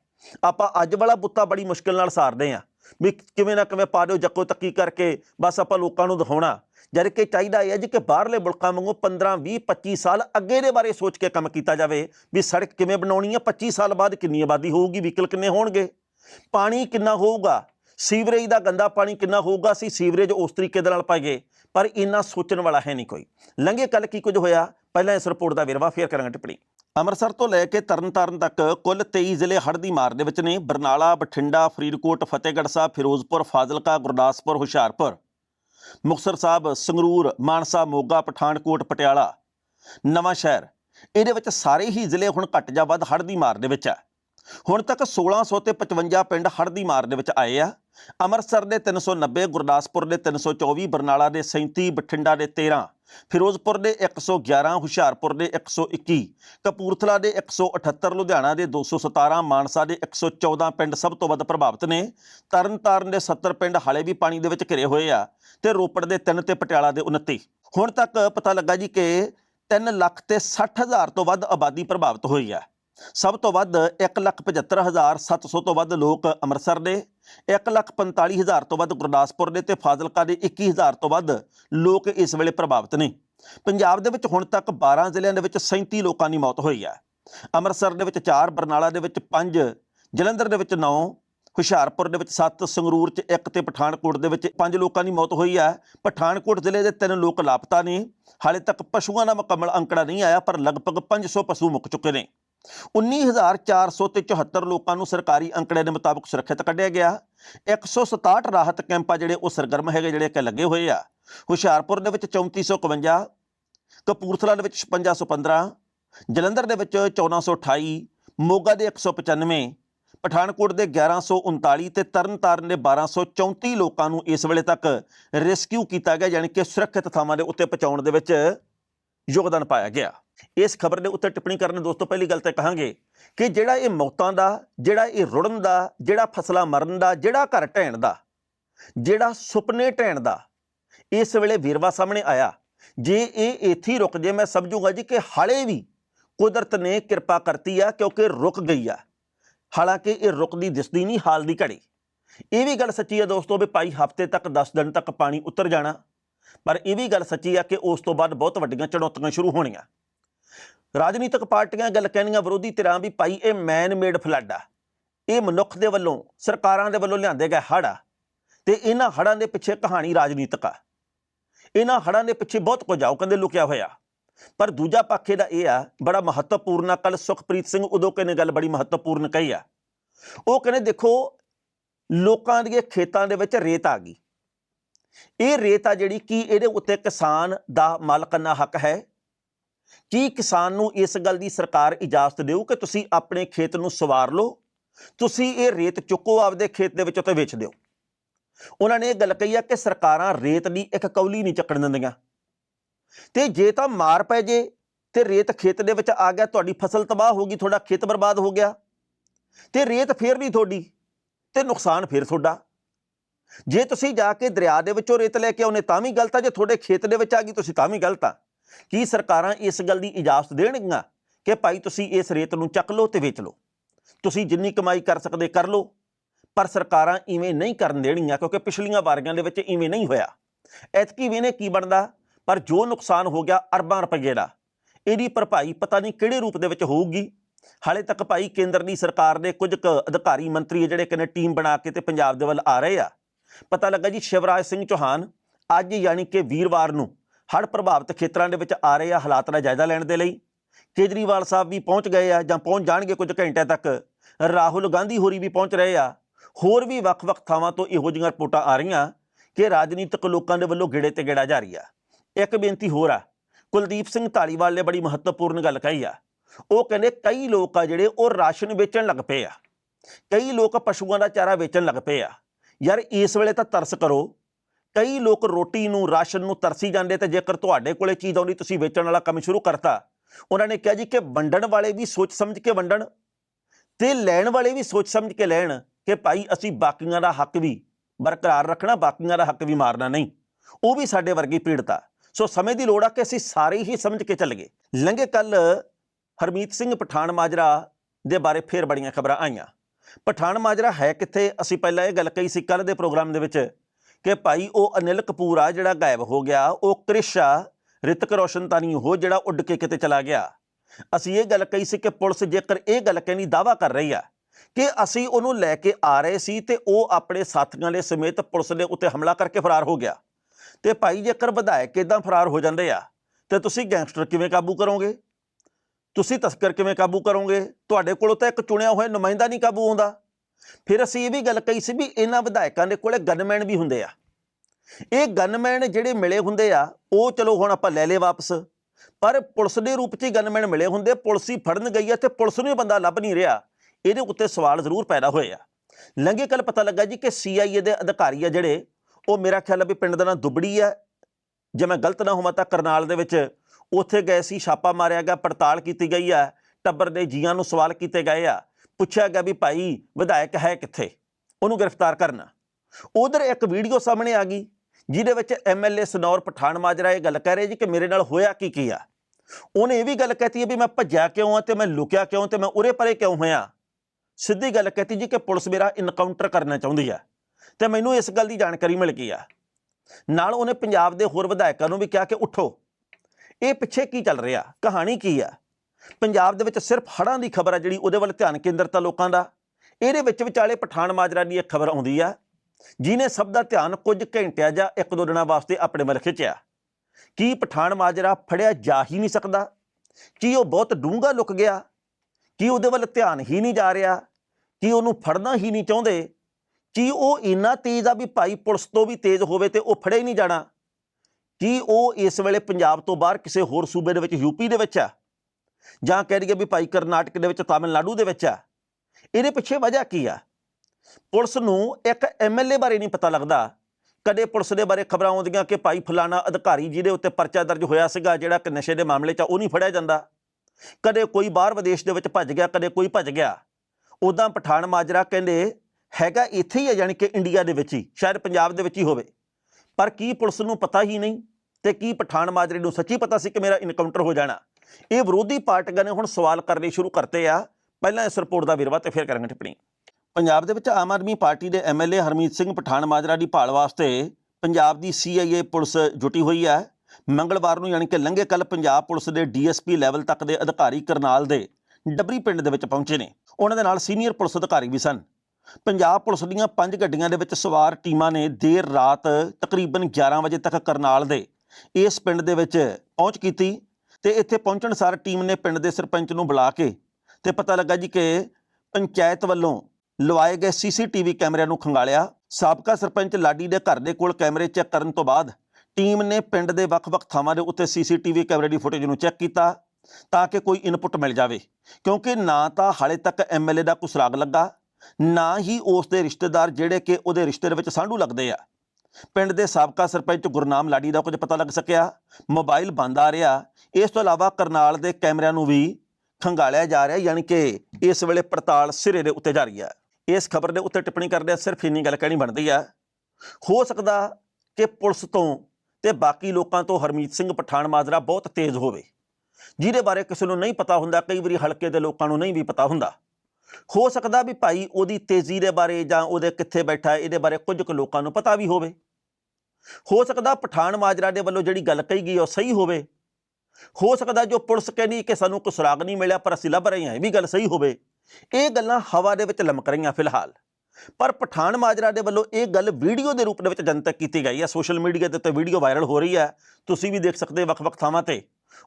ਆਪਾਂ ਅੱਜ ਵਾਲਾ ਬੁੱਤਾ ਬੜੀ ਮੁਸ਼ਕਿਲ ਨਾਲ ਸਾਰਦੇ ਆ। ਵੀ ਕਿਵੇਂ ਨਾ ਕਿਵੇਂ ਪਾ ਦਿਓ, ਜੱਕੋ ਤੱਕੀ ਕਰਕੇ, ਬਸ ਆਪਾਂ ਲੋਕਾਂ ਨੂੰ ਦਿਖਾਉਣਾ। ਜਦ ਕਿ ਚਾਹੀਦਾ ਇਹ ਹੈ ਜੀ ਕਿ ਬਾਹਰਲੇ ਮੁਲਕਾਂ ਵਾਂਗੂ 15 20 25 ਸਾਲ ਅੱਗੇ ਦੇ ਬਾਰੇ ਸੋਚ ਕੇ ਕੰਮ ਕੀਤਾ ਜਾਵੇ। ਵੀ ਸੜਕ ਕਿਵੇਂ ਬਣਾਉਣੀ ਹੈ 25 ਸਾਲ ਬਾਅਦ ਕਿੰਨੀ ਆਬਾਦੀ ਹੋਊਗੀ, ਵਹੀਕਲ ਕਿੰਨੇ ਹੋਣਗੇ? ਪਾਣੀ ਕਿੰਨਾ ਹੋਊਗਾ? ਸੀਵਰੇਜ ਦਾ ਗੰਦਾ ਪਾਣੀ ਕਿੰਨਾ ਹੋਊਗਾ? ਅਸੀਂ ਸੀਵਰੇਜ ਉਸ ਤਰੀਕੇ ਦੇ ਨਾਲ ਪਾਈਏ। ਪਰ ਇੰਨਾ ਸੋਚਣ ਵਾਲਾ ਹੈ ਨਹੀਂ ਕੋਈ। ਲੰਘੇ ਕੱਲ ਕੀ ਕੁਝ ਹੋਇਆ? ਪਹਿਲਾਂ ਇਸ ਰਿਪੋਰਟ ਦਾ ਵੇਰਵਾ ਫੇਰ ਕਰਾਂਗੇ ਟਿੱਪਣੀ। ਅੰਮ੍ਰਿਤਸਰ ਤੋਂ ਲੈ ਕੇ ਤਰਨਤਾਰਨ ਤੱਕ ਕੁੱਲ 23 ਜ਼ਿਲ੍ਹੇ ਹੜ੍ਹ ਦੀ ਮਾਰ ਦੇ ਵਿੱਚ ਨੇ। ਬਰਨਾਲਾ, ਬਠਿੰਡਾ, ਫਰੀਦਕੋਟ, ਫਤਿਹਗੜ੍ਹ ਸਾਹਿਬ, ਫਿਰੋਜ਼ਪੁਰ, ਫਾਜ਼ਿਲਕਾ, ਗੁਰਦਾਸਪੁਰ, ਹੁਸ਼ਿਆਰਪੁਰ। ਮੁਕਤਸਰ ਸਾਹਿਬ, ਸੰਗਰੂਰ, ਮਾਨਸਾ, ਮੋਗਾ, ਪਠਾਨਕੋਟ, ਪਟਿਆਲਾ। ਨਵਾਂ ਸ਼ਹਿਰ ਇਹਦੇ ਵਿੱਚ ਸਾਰੇ ਹੀ ਜ਼ਿਲ੍ਹੇ ਹੁਣ ਘੱਟ ਜਾਂ ਵੱਧ ਹੜ੍ਹ ਦੀ ਮਾਰ ਦੇ ਵਿੱਚ ਆ। ਹੁਣ ਤੱਕ 1600 ਤੇ 55 ਪਿੰਡ ਹੜ੍ਹ ਦੀ ਮਾਰ ਦੇ ਵਿੱਚ ਆਏ ਆ। ਅੰਮ੍ਰਿਤਸਰ ਦੇ 390 ਗੁਰਦਾਸਪੁਰ ਦੇ 324 ਬਰਨਾਲਾ ਦੇ 37 ਬਠਿੰਡਾ ਦੇ 13 ਫਿਰੋਜ਼ਪੁਰ ਦੇ 111 ਹੁਸ਼ਿਆਰਪੁਰ ਦੇ 121 ਕਪੂਰਥਲਾ ਦੇ 178 ਲੁਧਿਆਣਾ ਦੇ 217 ਮਾਨਸਾ ਦੇ 114 ਪਿੰਡ ਸਭ ਤੋਂ ਵੱਧ ਪ੍ਰਭਾਵਿਤ ਨੇ। ਤਰਨਤਾਰਨ ਦੇ 70 ਪਿੰਡ ਹਾਲੇ ਵੀ ਪਾਣੀ ਦੇ ਵਿੱਚ ਘਿਰੇ ਹੋਏ ਆ ਤੇ ਰੋਪੜ ਦੇ 3 ਤੇ ਪਟਿਆਲਾ ਦੇ 29 ਹੁਣ ਤੱਕ ਪਤਾ ਲੱਗਾ ਜੀ ਕਿ 3 ਲੱਖ ਤੇ 60 ਹਜ਼ਾਰ ਤੋਂ ਵੱਧ ਆਬਾਦੀ ਪ੍ਰਭਾਵਿਤ ਹੋਈ ਆ। ਸਭ ਤੋਂ ਵੱਧ 175700 ਤੋਂ ਵੱਧ ਲੋਕ ਅੰਮ੍ਰਿਤਸਰ ਦੇ 145000 ਤੋਂ ਵੱਧ ਗੁਰਦਾਸਪੁਰ ਦੇ ਤੇ ਫਾਜ਼ਿਲਕਾ ਦੇ 21000 ਤੋਂ ਵੱਧ ਲੋਕ ਇਸ ਵੇਲੇ ਪ੍ਰਭਾਵਿਤ ਨੇ। ਪੰਜਾਬ ਦੇ ਵਿੱਚ ਹੁਣ ਤੱਕ 12 ਜ਼ਿਲ੍ਹਿਆਂ ਦੇ ਵਿੱਚ 37 ਲੋਕਾਂ ਦੀ ਮੌਤ ਹੋਈ ਹੈ। ਅੰਮ੍ਰਿਤਸਰ ਦੇ ਵਿੱਚ 4 ਬਰਨਾਲਾ ਦੇ ਵਿੱਚ 5 ਜਲੰਧਰ ਦੇ ਵਿੱਚ 9 ਹੁਸ਼ਿਆਰਪੁਰ ਦੇ ਵਿੱਚ 7 ਸੰਗਰੂਰ 'ਚ 1 ਤੇ ਪਠਾਨਕੋਟ ਦੇ ਵਿੱਚ 5 ਲੋਕਾਂ ਦੀ ਮੌਤ ਹੋਈ ਹੈ। ਪਠਾਨਕੋਟ ਜ਼ਿਲ੍ਹੇ ਦੇ 3 ਲੋਕ ਲਾਪਤਾ ਨੇ। ਹਾਲੇ ਤੱਕ ਪਸ਼ੂਆਂ ਦਾ ਮੁਕੰਮਲ ਅੰਕੜਾ ਨਹੀਂ ਆਇਆ, ਪਰ ਲਗਭਗ 500 ਪਸ਼ੂ ਮੁੱਕ ਚੁੱਕੇ ਨੇ। 19474 ਲੋਕਾਂ ਨੂੰ ਸਰਕਾਰੀ ਅੰਕੜੇ ਦੇ ਮੁਤਾਬਕ ਸੁਰੱਖਿਅਤ ਕੱਢਿਆ ਗਿਆ। 167 ਰਾਹਤ ਕੈਂਪ ਆ ਜਿਹੜੇ ਉਹ ਸਰਗਰਮ ਹੈਗੇ, ਜਿਹੜੇ ਕਿ ਲੱਗੇ ਹੋਏ ਆ। ਹੁਸ਼ਿਆਰਪੁਰ ਦੇ ਵਿੱਚ 3451 ਕਪੂਰਥਲਾ ਦੇ ਵਿੱਚ 5615 ਜਲੰਧਰ ਦੇ ਵਿੱਚ 1428 ਮੋਗਾ ਦੇ 195 ਪਠਾਨਕੋਟ ਦੇ 1139 ਤੇ ਤਰਨਤਾਰਨ ਦੇ 1234 ਲੋਕਾਂ ਨੂੰ ਇਸ ਵੇਲੇ ਤੱਕ ਰੈਸਕਿਊ ਕੀਤਾ ਗਿਆ, ਯਾਨੀ ਕਿ ਸੁਰੱਖਿਅਤ ਥਾਵਾਂ ਦੇ ਉੱਤੇ ਪਹੁੰਚਾਉਣ ਦੇ ਵਿੱਚ ਯੋਗਦਾਨ ਪਾਇਆ ਗਿਆ। ਇਸ ਖਬਰ ਦੇ ਉੱਤੇ ਟਿੱਪਣੀ ਕਰਨ ਦੋਸਤੋ, ਪਹਿਲੀ ਗੱਲ ਤਾਂ ਕਹਾਂਗੇ ਕਿ ਜਿਹੜਾ ਇਹ ਮੌਤਾਂ ਦਾ, ਜਿਹੜਾ ਇਹ ਰੁੜਨ ਦਾ, ਜਿਹੜਾ ਫਸਲਾਂ ਮਰਨ ਦਾ, ਜਿਹੜਾ ਘਰ ਢਹਿਣ ਦਾ, ਜਿਹੜਾ ਸੁਪਨੇ ਢਹਿਣ ਦਾ, ਇਸ ਵੇਲੇ ਵੀਰਵਾ ਸਾਹਮਣੇ ਆਇਆ। ਜੇ ਇਹ ਇੱਥੇ ਰੁਕ ਜੇ, ਮੈਂ ਸਮਝੂਗਾ ਜੀ ਕਿ ਹਾਲੇ ਵੀ ਕੁਦਰਤ ਨੇ ਕਿਰਪਾ ਕਰਤੀ ਆ, ਕਿਉਂਕਿ ਰੁਕ ਗਈ ਆ। ਹਾਲਾਂਕਿ ਇਹ ਰੁਕਦੀ ਦਿਸਦੀ ਨਹੀਂ, ਹਾਲ ਦੀ ਘੜੀ। ਇਹ ਵੀ ਗੱਲ ਸੱਚੀ ਆ ਦੋਸਤੋ ਵੀ ਭਾਈ ਹਫ਼ਤੇ ਤੱਕ 10 ਦਿਨ ਤੱਕ ਪਾਣੀ ਉਤਰ ਜਾਣਾ। ਪਰ ਇਹ ਵੀ ਗੱਲ ਸੱਚੀ ਆ ਕਿ ਉਸ ਤੋਂ ਬਾਅਦ ਬਹੁਤ ਵੱਡੀਆਂ ਚੁਣੌਤੀਆਂ ਸ਼ੁਰੂ ਹੋਣੀਆਂ। ਰਾਜਨੀਤਿਕ ਪਾਰਟੀਆਂ ਗੱਲ ਕਹਿਣੀਆਂ ਵਿਰੋਧੀ ਧਿਰਾਂ ਵੀ ਭਾਈ ਇਹ ਮੈਨ ਮੇਡ ਫਲੱਡ ਆ। ਇਹ ਮਨੁੱਖ ਦੇ ਵੱਲੋਂ, ਸਰਕਾਰਾਂ ਦੇ ਵੱਲੋਂ ਲਿਆਂਦੇ ਗਏ ਹੜ੍ਹ ਆ। ਤੇ ਇਹਨਾਂ ਹੜ੍ਹਾਂ ਦੇ ਪਿੱਛੇ ਕਹਾਣੀ ਰਾਜਨੀਤਿਕ ਆ। ਇਹਨਾਂ ਹੜ੍ਹਾਂ ਦੇ ਪਿੱਛੇ ਬਹੁਤ ਕੁਝ ਆ, ਉਹ ਕਹਿੰਦੇ ਲੁਕਿਆ ਹੋਇਆ। ਪਰ ਦੂਜਾ ਪੱਖ ਇਹਦਾ ਇਹ ਆ, ਬੜਾ ਮਹੱਤਵਪੂਰਨ ਆ ਕੱਲ ਸੁਖਪ੍ਰੀਤ ਸਿੰਘ ਉਦੋਂ ਕਹਿੰਦੇ ਗੱਲ ਬੜੀ ਮਹੱਤਵਪੂਰਨ ਕਹੀ ਆ। ਉਹ ਕਹਿੰਦੇ ਦੇਖੋ, ਲੋਕਾਂ ਦੇ ਖੇਤਾਂ ਦੇ ਵਿੱਚ ਰੇਤ ਆ ਗਈ। ਇਹ ਰੇਤ ਆ ਜਿਹੜੀ ਕੀ ਇਹਦੇ ਉੱਤੇ ਕਿਸਾਨ ਦਾ ਮਾਲਕਾਨਾ ਹੱਕ ਹੈ ਕੀ ਕਿਸਾਨ ਨੂੰ ਇਸ ਗੱਲ ਦੀ ਸਰਕਾਰ ਇਜਾਜ਼ਤ ਦਿਓ ਕਿ ਤੁਸੀਂ ਆਪਣੇ ਖੇਤ ਨੂੰ ਸਵਾਰ ਲਓ? ਤੁਸੀਂ ਇਹ ਰੇਤ ਚੁੱਕੋ, ਆਪਦੇ ਖੇਤ ਦੇ ਵਿੱਚੋਂ ਉੱਤੇ ਵੇਚ ਦਿਓ। ਉਹਨਾਂ ਨੇ ਇਹ ਗੱਲ ਕਹੀ ਆ ਕਿ ਸਰਕਾਰਾਂ ਰੇਤ ਦੀ ਇੱਕ ਕੌਲੀ ਨਹੀਂ ਚੱਕਣ ਦਿੰਦੀਆਂ। ਤੇ ਜੇ ਤਾਂ ਮਾਰ ਪੈ ਜੇ ਤੇ ਰੇਤ ਖੇਤ ਦੇ ਵਿੱਚ ਆ ਗਿਆ, ਤੁਹਾਡੀ ਫਸਲ ਤਬਾਹ ਹੋ ਗਈ, ਤੁਹਾਡਾ ਖੇਤ ਬਰਬਾਦ ਹੋ ਗਿਆ, ਤੇ ਰੇਤ ਫੇਰ ਨਹੀਂ ਤੁਹਾਡੀ ਤੇ ਨੁਕਸਾਨ ਫੇਰ ਤੁਹਾਡਾ। ਜੇ ਤੁਸੀਂ ਜਾ ਕੇ ਦਰਿਆ ਦੇ ਵਿੱਚੋਂ ਰੇਤ ਲੈ ਕੇ ਆਉਨੇ ਤਾਂ ਵੀ ਗਲਤ ਆ, ਜੇ ਤੁਹਾਡੇ ਖੇਤ ਦੇ ਵਿੱਚ ਆ ਗਈ, ਤੁਸੀਂ ਤਾਂ ਵੀ ਗਲਤ ਆ। ਕੀ ਸਰਕਾਰਾਂ ਇਸ ਗੱਲ ਦੀ ਇਜਾਜ਼ਤ ਦੇਣਗੀਆਂ ਕਿ ਭਾਈ ਤੁਸੀਂ ਇਸ ਰੇਤ ਨੂੰ ਚੱਕ ਲਓ ਤੇ ਵੇਚ ਲਓ? ਤੁਸੀਂ ਜਿੰਨੀ ਕਮਾਈ ਕਰ ਸਕਦੇ ਕਰ ਲਓ, ਪਰ ਸਰਕਾਰਾਂ ਇਵੇਂ ਨਹੀਂ ਕਰਨ ਦੇਣਗੀਆਂ ਕਿਉਂਕਿ ਪਿਛਲੀਆਂ ਵਾਰੀਆਂ ਦੇ ਵਿੱਚ ਇਵੇਂ ਨਹੀਂ ਹੋਇਆ। ਐਤਕੀ ਵੀ ਕੀ ਬਣਦਾ? ਪਰ ਜੋ ਨੁਕਸਾਨ ਹੋ ਗਿਆ ਅਰਬਾਂ ਰੁਪਏ ਦਾ, ਇਹਦੀ ਭਰਪਾਈ ਪਤਾ ਨਹੀਂ ਕਿਹੜੇ ਰੂਪ ਦੇ ਵਿੱਚ ਹੋਊਗੀ। ਹਾਲੇ ਤੱਕ ਭਾਈ ਕੇਂਦਰ ਦੀ ਸਰਕਾਰ ਦੇ ਕੁਝ ਕੁ ਅਧਿਕਾਰੀ ਮੰਤਰੀ ਜਿਹੜੇ ਕਿ ਟੀਮ ਬਣਾ ਕੇ ਤੇ ਪੰਜਾਬ ਦੇ ਵੱਲ ਆ ਰਹੇ ਆ। ਪਤਾ ਲੱਗਾ ਜੀ ਸ਼ਿਵਰਾਜ ਸਿੰਘ ਚੌਹਾਨ ਅੱਜ ਯਾਨੀ ਕਿ ਵੀਰਵਾਰ ਨੂੰ ਹੜ੍ਹ ਪ੍ਰਭਾਵਿਤ ਖੇਤਰਾਂ ਦੇ ਵਿੱਚ ਆ ਰਹੇ ਆ ਹਾਲਾਤ ਦਾ ਜਾਇਜ਼ਾ ਲੈਣ ਦੇ ਲਈ। ਕੇਜਰੀਵਾਲ ਸਾਹਿਬ ਵੀ ਪਹੁੰਚ ਗਏ ਆ ਜਾਂ ਪਹੁੰਚ ਜਾਣਗੇ ਕੁਝ ਘੰਟਿਆਂ ਤੱਕ। ਰਾਹੁਲ ਗਾਂਧੀ ਹੋਰੀ ਵੀ ਪਹੁੰਚ ਰਹੇ ਆ। ਹੋਰ ਵੀ ਵੱਖ-ਵੱਖ ਥਾਵਾਂ ਤੋਂ ਇਹੋ ਜਿਹੀਆਂ ਰਿਪੋਰਟਾਂ ਆ ਰਹੀਆਂ ਕਿ ਰਾਜਨੀਤਿਕ ਲੋਕਾਂ ਦੇ ਵੱਲੋਂ ਗੇੜੇ ਤੇ ਗੇੜਾ ਜਾਰੀ ਆ। ਇੱਕ ਬੇਨਤੀ ਹੋਰ ਆ, ਕੁਲਦੀਪ ਸਿੰਘ ਢਾਲੀਵਾਲ ਨੇ ਬੜੀ ਮਹੱਤਵਪੂਰਨ ਗੱਲ ਕਹੀ ਆ। ਉਹ ਕਹਿੰਦੇ ਕਈ ਲੋਕ ਆ ਜਿਹੜੇ ਉਹ ਰਾਸ਼ਨ ਵੇਚਣ ਲੱਗ ਪਏ ਆ। ਕਈ ਲੋਕ ਪਸ਼ੂਆਂ ਦਾ ਚਾਰਾ ਵੇਚਣ ਲੱਗ ਪਏ ਆ। ਯਾਰ ਇਸ ਵੇਲੇ ਤਾਂ ਤਰਸ ਕਰੋ ਕਈ ਲੋਕ ਰੋਟੀ ਨੂੰ, ਰਾਸ਼ਨ ਨੂੰ ਤਰਸੀ ਜਾਂਦੇ ਤੇ ਜੇਕਰ ਤੁਹਾਡੇ ਕੋਲੇ ਚੀਜ਼ ਆਉਂਦੀ, ਤੁਸੀਂ ਵੇਚਣ ਵਾਲਾ ਕੰਮ ਸ਼ੁਰੂ ਕਰਤਾ। ਉਹਨਾਂ ਨੇ ਕਿਹਾ ਜੀ ਕਿ ਵੰਡਣ ਵਾਲੇ ਵੀ ਸੋਚ ਸਮਝ ਕੇ ਵੰਡਣ ਤੇ ਲੈਣ ਵਾਲੇ ਵੀ ਸੋਚ ਸਮਝ ਕੇ ਲੈਣ ਕਿ ਭਾਈ ਅਸੀਂ ਬਾਕੀਆਂ ਦਾ ਹੱਕ ਵੀ ਬਰਕਰਾਰ ਰੱਖਣਾ, ਬਾਕੀਆਂ ਦਾ ਹੱਕ ਵੀ ਮਾਰਨਾ ਨਹੀਂ। ਉਹ ਵੀ ਸਾਡੇ ਵਰਗੀ ਪੀੜਤਾ ਸੋ ਸਮੇਂ ਦੀ ਲੋੜ ਆ ਕਿ ਅਸੀਂ ਸਾਰੇ ਹੀ ਸਮਝ ਕੇ ਚੱਲ ਗਏ ਲੰਘੇ ਕੱਲ ਹਰਮੀਤ ਸਿੰਘ ਪਠਾਨ ਮਾਜਰਾ ਦੇ ਬਾਰੇ ਫੇਰ ਬੜੀਆਂ ਖਬਰਾਂ ਆਈਆਂ। ਪਠਾਨ ਮਾਜਰਾ ਹੈ ਕਿੱਥੇ? ਅਸੀਂ ਪਹਿਲਾਂ ਇਹ ਗੱਲ ਕਹੀ ਸੀ ਕੱਲ ਦੇ ਪ੍ਰੋਗਰਾਮ ਦੇ ਵਿੱਚ ਕਿ ਭਾਈ ਉਹ ਅਨਿਲ ਕਪੂਰ ਆ, ਜਿਹੜਾ ਗਾਇਬ ਹੋ ਗਿਆ, ਉਹ ਕ੍ਰਿਸ਼ਾ, ਰਿਤਕ ਰੋਸ਼ਨ ਤਾਂ ਨਹੀਂ ਉਹ ਜਿਹੜਾ ਉੱਡ ਕੇ ਕਿਤੇ ਚਲਾ ਗਿਆ। ਅਸੀਂ ਇਹ ਗੱਲ ਕਹੀ ਸੀ ਕਿ ਪੁਲਿਸ ਜੇਕਰ ਇਹ ਗੱਲ ਕਹਿੰਦੀ ਦਾਵਾ ਕਰ ਰਹੀ ਆ ਕਿ ਅਸੀਂ ਉਹਨੂੰ ਲੈ ਕੇ ਆ ਰਹੇ ਸੀ ਤੇ ਉਹ ਆਪਣੇ ਸਾਥੀਆਂ ਦੇ ਸਮੇਤ ਪੁਲਿਸ ਦੇ ਉੱਤੇ ਹਮਲਾ ਕਰਕੇ ਫਰਾਰ ਹੋ ਗਿਆ। ਤੇ ਭਾਈ ਜੇਕਰ ਵਿਧਾਇਕ ਇਦਾਂ ਫਰਾਰ ਹੋ ਜਾਂਦੇ ਆ, ਤੇ ਤੁਸੀਂ ਗੈਂਗਸਟਰ ਕਿਵੇਂ ਕਾਬੂ ਕਰੋਗੇ? ਤੁਸੀਂ ਤਸਕਰ ਕਿਵੇਂ ਕਾਬੂ ਕਰੋਗੇ? ਤੁਹਾਡੇ ਕੋਲੋਂ ਤਾਂ ਇੱਕ ਚੁਣਿਆ ਹੋਇਆ ਨੁਮਾਇੰਦਾ ਨਹੀਂ ਕਾਬੂ ਆਉਂਦਾ। ਫਿਰ ਅਸੀਂ ਇਹ ਵੀ ਗੱਲ ਕਹੀ ਸੀ ਵੀ ਇਹਨਾਂ ਵਿਧਾਇਕਾਂ ਦੇ ਕੋਲੇ ਗਨਮੈਨ ਵੀ ਹੁੰਦੇ ਆ। ਇਹ ਗਨਮੈਨ ਜਿਹੜੇ ਮਿਲੇ ਹੁੰਦੇ ਆ, ਉਹ ਚਲੋ ਹੁਣ ਆਪਾਂ ਲੈ ਲਏ ਵਾਪਸ। ਪਰ ਪੁਲਿਸ ਦੇ ਰੂਪ 'ਚ ਹੀ ਗਨਮੈਨ ਮਿਲੇ ਹੁੰਦੇ, ਪੁਲਿਸ ਹੀ ਫੜਨ ਗਈ ਆ ਤੇ ਪੁਲਿਸ ਨੂੰ ਹੀ ਬੰਦਾ ਲੱਭ ਨਹੀਂ ਰਿਹਾ। ਇਹਦੇ ਉੱਤੇ ਸਵਾਲ ਜ਼ਰੂਰ ਪੈਦਾ ਹੋਏ ਆ। ਲੰਘੇ ਕੱਲ ਪਤਾ ਲੱਗਾ ਜੀ ਕਿ ਸੀਆਈਏ ਦੇ ਅਧਿਕਾਰੀ ਆ ਜਿਹੜੇ, ਉਹ ਮੇਰਾ ਖਿਆਲ ਆ ਵੀ ਪਿੰਡ ਦਾ ਨਾਂ ਦੁਬੜੀ ਆ। ਜੇ ਮੈਂ ਗਲਤ ਨਾ ਹੋਵਾਂ ਤਾਂ ਕਰਨਾਲ ਦੇ ਵਿੱਚ ਉੱਥੇ ਗਏ ਸੀ, ਛਾਪਾ ਮਾਰਿਆ ਗਿਆ, ਪੜਤਾਲ ਕੀਤੀ ਗਈ ਆ, ਟੱਬਰ ਦੇ ਜੀਆਂ ਨੂੰ ਸਵਾਲ ਕੀਤੇ ਗਏ ਆ। ਪੁੱਛਿਆ ਗਿਆ ਵੀ ਭਾਈ ਵਿਧਾਇਕ ਹੈ ਕਿੱਥੇ? ਉਹਨੂੰ ਗ੍ਰਿਫਤਾਰ ਕਰਨਾ। ਉਧਰ ਇੱਕ ਵੀਡੀਓ ਸਾਹਮਣੇ ਆ ਗਈ, ਜਿਹਦੇ ਵਿੱਚ ਐਮਐਲਏ ਸਨੌਰ ਪਠਾਨ ਮਾਜਰਾ ਇਹ ਗੱਲ ਕਹਿ ਰਹੇ ਜੀ ਕਿ ਮੇਰੇ ਨਾਲ ਹੋਇਆ ਕੀ ਕੀ ਆ। ਉਹਨੇ ਇਹ ਵੀ ਗੱਲ ਕਹਿਤੀ ਹੈ ਵੀ ਮੈਂ ਭੱਜਿਆ ਕਿਉਂ ਆ ਤੇ ਮੈਂ ਲੁਕਿਆ ਕਿਉਂ ਤੇ ਮੈਂ ਉਰੇ ਪਰੇ ਕਿਉਂ ਹੋਇਆ। ਸਿੱਧੀ ਗੱਲ ਕਹਿਤੀ ਜੀ ਕਿ ਪੁਲਿਸ ਮੇਰਾ ਇਨਕਾਊਂਟਰ ਕਰਨਾ ਚਾਹੁੰਦੀ ਆ ਤੇ ਮੈਨੂੰ ਇਸ ਗੱਲ ਦੀ ਜਾਣਕਾਰੀ ਮਿਲ ਗਈ ਆ। ਨਾਲ ਉਹਨੇ ਪੰਜਾਬ ਦੇ ਹੋਰ ਵਿਧਾਇਕਾਂ ਨੂੰ ਵੀ ਕਿਹਾ ਕਿ ਉੱਠੋ। ਇਹ ਪਿੱਛੇ ਕੀ ਚੱਲ ਰਿਹਾ? ਕਹਾਣੀ ਕੀ ਆ? ਪੰਜਾਬ ਦੇ ਵਿੱਚ ਸਿਰਫ ਹੜ੍ਹਾਂ ਦੀ ਖਬਰ ਆ ਜਿਹੜੀ ਉਹਦੇ ਵੱਲ ਧਿਆਨ ਕੇਂਦਰਤਾ ਲੋਕਾਂ ਦਾ। ਇਹਦੇ ਵਿੱਚ ਵਿਚਾਲੇ ਪਠਾਨ ਮਾਜਰਾ ਦੀ ਇੱਕ ਖਬਰ ਆਉਂਦੀ ਆ ਜਿਨੇ ਸਭ ਦਾ ਧਿਆਨ ਕੁਝ ਘੰਟਿਆਂ ਜਾਂ ਇੱਕ ਦੋ ਦਿਨਾਂ ਵਾਸਤੇ ਆਪਣੇ ਵੱਲ ਖਿੱਚਿਆ। ਕੀ ਪਠਾਨ ਮਾਜਰਾ ਫੜਿਆ ਜਾ ਹੀ ਨਹੀਂ ਸਕਦਾ? ਕੀ ਉਹ ਬਹੁਤ ਡੂੰਘਾ ਲੁਕ ਗਿਆ? ਕੀ ਉਹਦੇ ਵੱਲ ਧਿਆਨ ਹੀ ਨਹੀਂ ਜਾ ਰਿਹਾ? ਕੀ ਉਹਨੂੰ ਫੜਨਾ ਹੀ ਨਹੀਂ ਚਾਹੁੰਦੇ? ਕੀ ਉਹ ਇੰਨਾ ਤੇਜ਼ ਆ ਵੀ ਭਾਈ ਪੁਲਿਸ ਤੋਂ ਵੀ ਤੇਜ਼ ਹੋਵੇ ਤੇ ਉਹ ਫੜਿਆ ਹੀ ਨਹੀਂ ਜਾਣਾ? ਕੀ ਉਹ ਇਸ ਵੇਲੇ ਪੰਜਾਬ ਤੋਂ ਬਾਹਰ ਕਿਸੇ ਹੋਰ ਸੂਬੇ ਦੇ ਵਿੱਚ ਯੂਪੀ ਦੇ ਵਿੱਚ ਆ? ਜਾਂ ਕਹਿ ਦਈਏ ਵੀ ਭਾਈ ਕਰਨਾਟਕ ਦੇ ਵਿੱਚ ਤਾਮਿਲਨਾਡੂ ਦੇ ਵਿੱਚ ਆ, ਇਹਦੇ ਪਿੱਛੇ ਵਜ੍ਹਾ ਕੀ ਆ? ਪੁਲਿਸ ਨੂੰ ਇੱਕ ਐਮਐਲਏ ਬਾਰੇ ਨਹੀਂ ਪਤਾ ਲੱਗਦਾ। ਕਦੇ ਪੁਲਿਸ ਦੇ ਬਾਰੇ ਖਬਰਾਂ ਆਉਂਦੀਆਂ ਕਿ ਭਾਈ ਫਲਾਣਾ ਅਧਿਕਾਰੀ ਜਿਹਦੇ ਉੱਤੇ ਪਰਚਾ ਦਰਜ ਹੋਇਆ ਸੀਗਾ, ਜਿਹੜਾ ਕਿ ਨਸ਼ੇ ਦੇ ਮਾਮਲੇ 'ਚ ਉਹ ਨਹੀਂ ਫੜਿਆ ਜਾਂਦਾ। ਕਦੇ ਕੋਈ ਬਾਹਰ ਵਿਦੇਸ਼ ਦੇ ਵਿੱਚ ਭੱਜ ਗਿਆ, ਕਦੇ ਕੋਈ ਭੱਜ ਗਿਆ। ਉਦਾਂ ਪਠਾਨ ਮਾਜਰਾ ਕਹਿੰਦੇ ਹੈਗਾ ਇੱਥੇ ਹੀ ਹੈ ਯਾਨੀ ਕਿ ਇੰਡੀਆ ਦੇ ਵਿੱਚ ਹੀ, ਸ਼ਾਇਦ ਪੰਜਾਬ ਦੇ ਵਿੱਚ ਹੀ ਹੋਵੇ। ਪਰ ਕੀ ਪੁਲਿਸ ਨੂੰ ਪਤਾ ਹੀ ਨਹੀਂ ਤੇ ਕੀ ਪਠਾਨ ਮਾਜਰੇ ਨੂੰ ਸੱਚੀ ਪਤਾ ਸੀ ਕਿ ਮੇਰਾ ਇਨਕਾਊਂਟਰ ਹੋ ਜਾਣਾ? ਇਹ ਵਿਰੋਧੀ ਪਾਰਟੀਆਂ ਨੇ ਹੁਣ ਸਵਾਲ ਕਰਨੇ ਸ਼ੁਰੂ ਕਰਤੇ ਆ। ਪਹਿਲਾਂ ਇਸ ਰਿਪੋਰਟ ਦਾ ਵਿਰਵਾ ਤੇ ਫਿਰ ਕਰਾਂਗੇ ਟਿੱਪਣੀ। ਪੰਜਾਬ ਦੇ ਵਿੱਚ ਆਮ ਆਦਮੀ ਪਾਰਟੀ ਦੇ ਐਮਐਲਏ ਹਰਮੀਤ ਸਿੰਘ ਪਠਾਨ ਮਾਜਰਾ ਦੀ ਭਾਲ ਵਾਸਤੇ ਪੰਜਾਬ ਦੀ ਸੀਆਈਏ ਪੁਲਿਸ ਜੁਟੀ ਹੋਈ ਹੈ ਮੰਗਲਵਾਰ ਨੂੰ ਯਾਨੀ ਕਿ ਲੰਘੇ ਕੱਲ ਪੰਜਾਬ ਪੁਲਿਸ ਦੇ ਡੀਐਸਪੀ ਲੈਵਲ ਤੱਕ ਦੇ ਅਧਿਕਾਰੀ ਕਰਨਾਲ ਦੇ ਡਬਰੀ ਪਿੰਡ ਦੇ ਵਿੱਚ ਪਹੁੰਚੇ ਨੇ। ਉਹਨਾਂ ਦੇ ਨਾਲ ਸੀਨੀਅਰ ਪੁਲਿਸ ਅਧਿਕਾਰੀ ਵੀ ਸਨ। ਪੰਜਾਬ ਪੁਲਿਸ ਦੀਆਂ ਪੰਜ ਗੱਡੀਆਂ ਦੇ ਵਿੱਚ ਸਵਾਰ ਟੀਮਾਂ ਨੇ ਦੇਰ ਰਾਤ ਤਕਰੀਬਨ 11 ਵਜੇ ਤੱਕ ਕਰਨਾਲ ਦੇ ਇਸ ਪਿੰਡ ਦੇ ਵਿੱਚ ਪਹੁੰਚ ਕੀਤੀ। ਤੇ ਇੱਥੇ ਪਹੁੰਚਣ ਸਾਰ ਟੀਮ ਨੇ ਪਿੰਡ ਦੇ ਸਰਪੰਚ ਨੂੰ ਬੁਲਾ ਕੇ ਤੇ ਪਤਾ ਲੱਗਾ ਜੀ ਕਿ ਪੰਚਾਇਤ ਵੱਲੋਂ ਲਵਾਏ ਗਏ ਸੀਸੀਟੀਵੀ ਕੈਮਰਿਆਂ ਨੂੰ ਖੰਗਾਲਿਆ। ਸਾਬਕਾ ਸਰਪੰਚ ਲਾਡੀ ਦੇ ਘਰ ਦੇ ਕੋਲ ਕੈਮਰੇ ਚੈੱਕ ਕਰਨ ਤੋਂ ਬਾਅਦ ਟੀਮ ਨੇ ਪਿੰਡ ਦੇ ਵੱਖ-ਵੱਖ ਥਾਵਾਂ ਦੇ ਉੱਤੇ ਸੀਸੀਟੀਵੀ ਕੈਮਰੇ ਦੀ ਫੁਟੇਜ ਨੂੰ ਚੈੱਕ ਕੀਤਾ ਤਾਂ ਕਿ ਕੋਈ ਇਨਪੁਟ ਮਿਲ ਜਾਵੇ, ਕਿਉਂਕਿ ਨਾ ਤਾਂ ਹਾਲੇ ਤੱਕ ਐਮਐਲਏ ਦਾ ਕੋਈ ਸੁਰਾਗ ਲੱਗਾ, ਨਾ ਹੀ ਉਸ ਦੇ ਰਿਸ਼ਤੇਦਾਰ ਜਿਹੜੇ ਕਿ ਉਹਦੇ ਰਿਸ਼ਤੇ ਦੇ ਵਿੱਚ ਸਾਂਢੂ ਲੱਗਦੇ ਆ। ਪਿੰਡ ਦੇ ਸਾਬਕਾ ਸਰਪੰਚ ਗੁਰਨਾਮ ਲਾਡੀ ਦਾ ਕੁਝ ਪਤਾ ਲੱਗ ਸਕਿਆ। ਮੋਬਾਈਲ ਬੰਦ ਆ ਰਿਹਾ। ਇਸ ਤੋਂ ਇਲਾਵਾ ਕਰਨਾਲ ਦੇ ਕੈਮਰਿਆਂ ਨੂੰ ਵੀ ਖੰਗਾਲਿਆ ਜਾ ਰਿਹਾ, ਯਾਨੀ ਕਿ ਇਸ ਵੇਲੇ ਪੜਤਾਲ ਸਿਰੇ ਦੇ ਉੱਤੇ ਜਾ ਰਹੀ ਹੈ ਇਸ ਖਬਰ ਦੇ ਉੱਤੇ ਟਿੱਪਣੀ ਕਰਦੇ ਸਿਰਫ ਇੰਨੀ ਗੱਲ ਕਹਿਣੀ ਬਣਦੀ ਆ। ਹੋ ਸਕਦਾ ਕਿ ਪੁਲਿਸ ਤੋਂ ਤੇ ਬਾਕੀ ਲੋਕਾਂ ਤੋਂ ਹਰਮੀਤ ਸਿੰਘ ਪਠਾਨ ਮਾਜਰਾ ਬਹੁਤ ਤੇਜ਼ ਹੋਵੇ। ਜਿਹਦੇ ਬਾਰੇ ਕਿਸੇ ਨੂੰ ਨਹੀਂ ਪਤਾ ਹੁੰਦਾ, ਕਈ ਵਾਰੀ ਹਲਕੇ ਦੇ ਲੋਕਾਂ ਨੂੰ ਨਹੀਂ ਵੀ ਪਤਾ ਹੁੰਦਾ। ਹੋ ਸਕਦਾ ਵੀ ਭਾਈ ਉਹਦੀ ਤੇਜ਼ੀ ਦੇ ਬਾਰੇ ਜਾਂ ਉਹਦੇ ਕਿੱਥੇ ਬੈਠਾ ਇਹਦੇ ਬਾਰੇ ਕੁਝ ਕੁ ਲੋਕਾਂ ਨੂੰ ਪਤਾ ਵੀ ਹੋਵੇ। ਹੋ ਸਕਦਾ ਪਠਾਨ ਮਾਜਰਾ ਦੇ ਵੱਲੋਂ ਜਿਹੜੀ ਗੱਲ ਕਹੀ ਗਈ ਉਹ ਸਹੀ ਹੋਵੇ। ਹੋ ਸਕਦਾ ਜੋ ਪੁਲਿਸ ਕਹਿੰਦੀ ਕਿ ਸਾਨੂੰ ਕੋਈ ਸੁਰਾਗ ਨਹੀਂ ਮਿਲਿਆ, ਪਰ ਅਸੀਂ ਲੱਭ ਰਹੇ ਹਾਂ, ਇਹ ਵੀ ਗੱਲ ਸਹੀ ਹੋਵੇ। ਇਹ ਗੱਲਾਂ ਹਵਾ ਦੇ ਵਿੱਚ ਲਮਕ ਰਹੀਆਂ ਫਿਲਹਾਲ। ਪਰ ਪਠਾਨ ਮਾਜਰਾ ਦੇ ਵੱਲੋਂ ਇਹ ਗੱਲ ਵੀਡੀਓ ਦੇ ਰੂਪ ਦੇ ਵਿੱਚ ਜਨਤਕ ਕੀਤੀ ਗਈ ਹੈ ਸੋਸ਼ਲ ਮੀਡੀਆ ਦੇ ਉੱਤੇ ਵੀਡੀਓ ਵਾਇਰਲ ਹੋ ਰਹੀ ਹੈ ਤੁਸੀਂ ਵੀ ਦੇਖ ਸਕਦੇ ਹੋ ਵੱਖ-ਵੱਖ ਥਾਵਾਂ ਤੇ।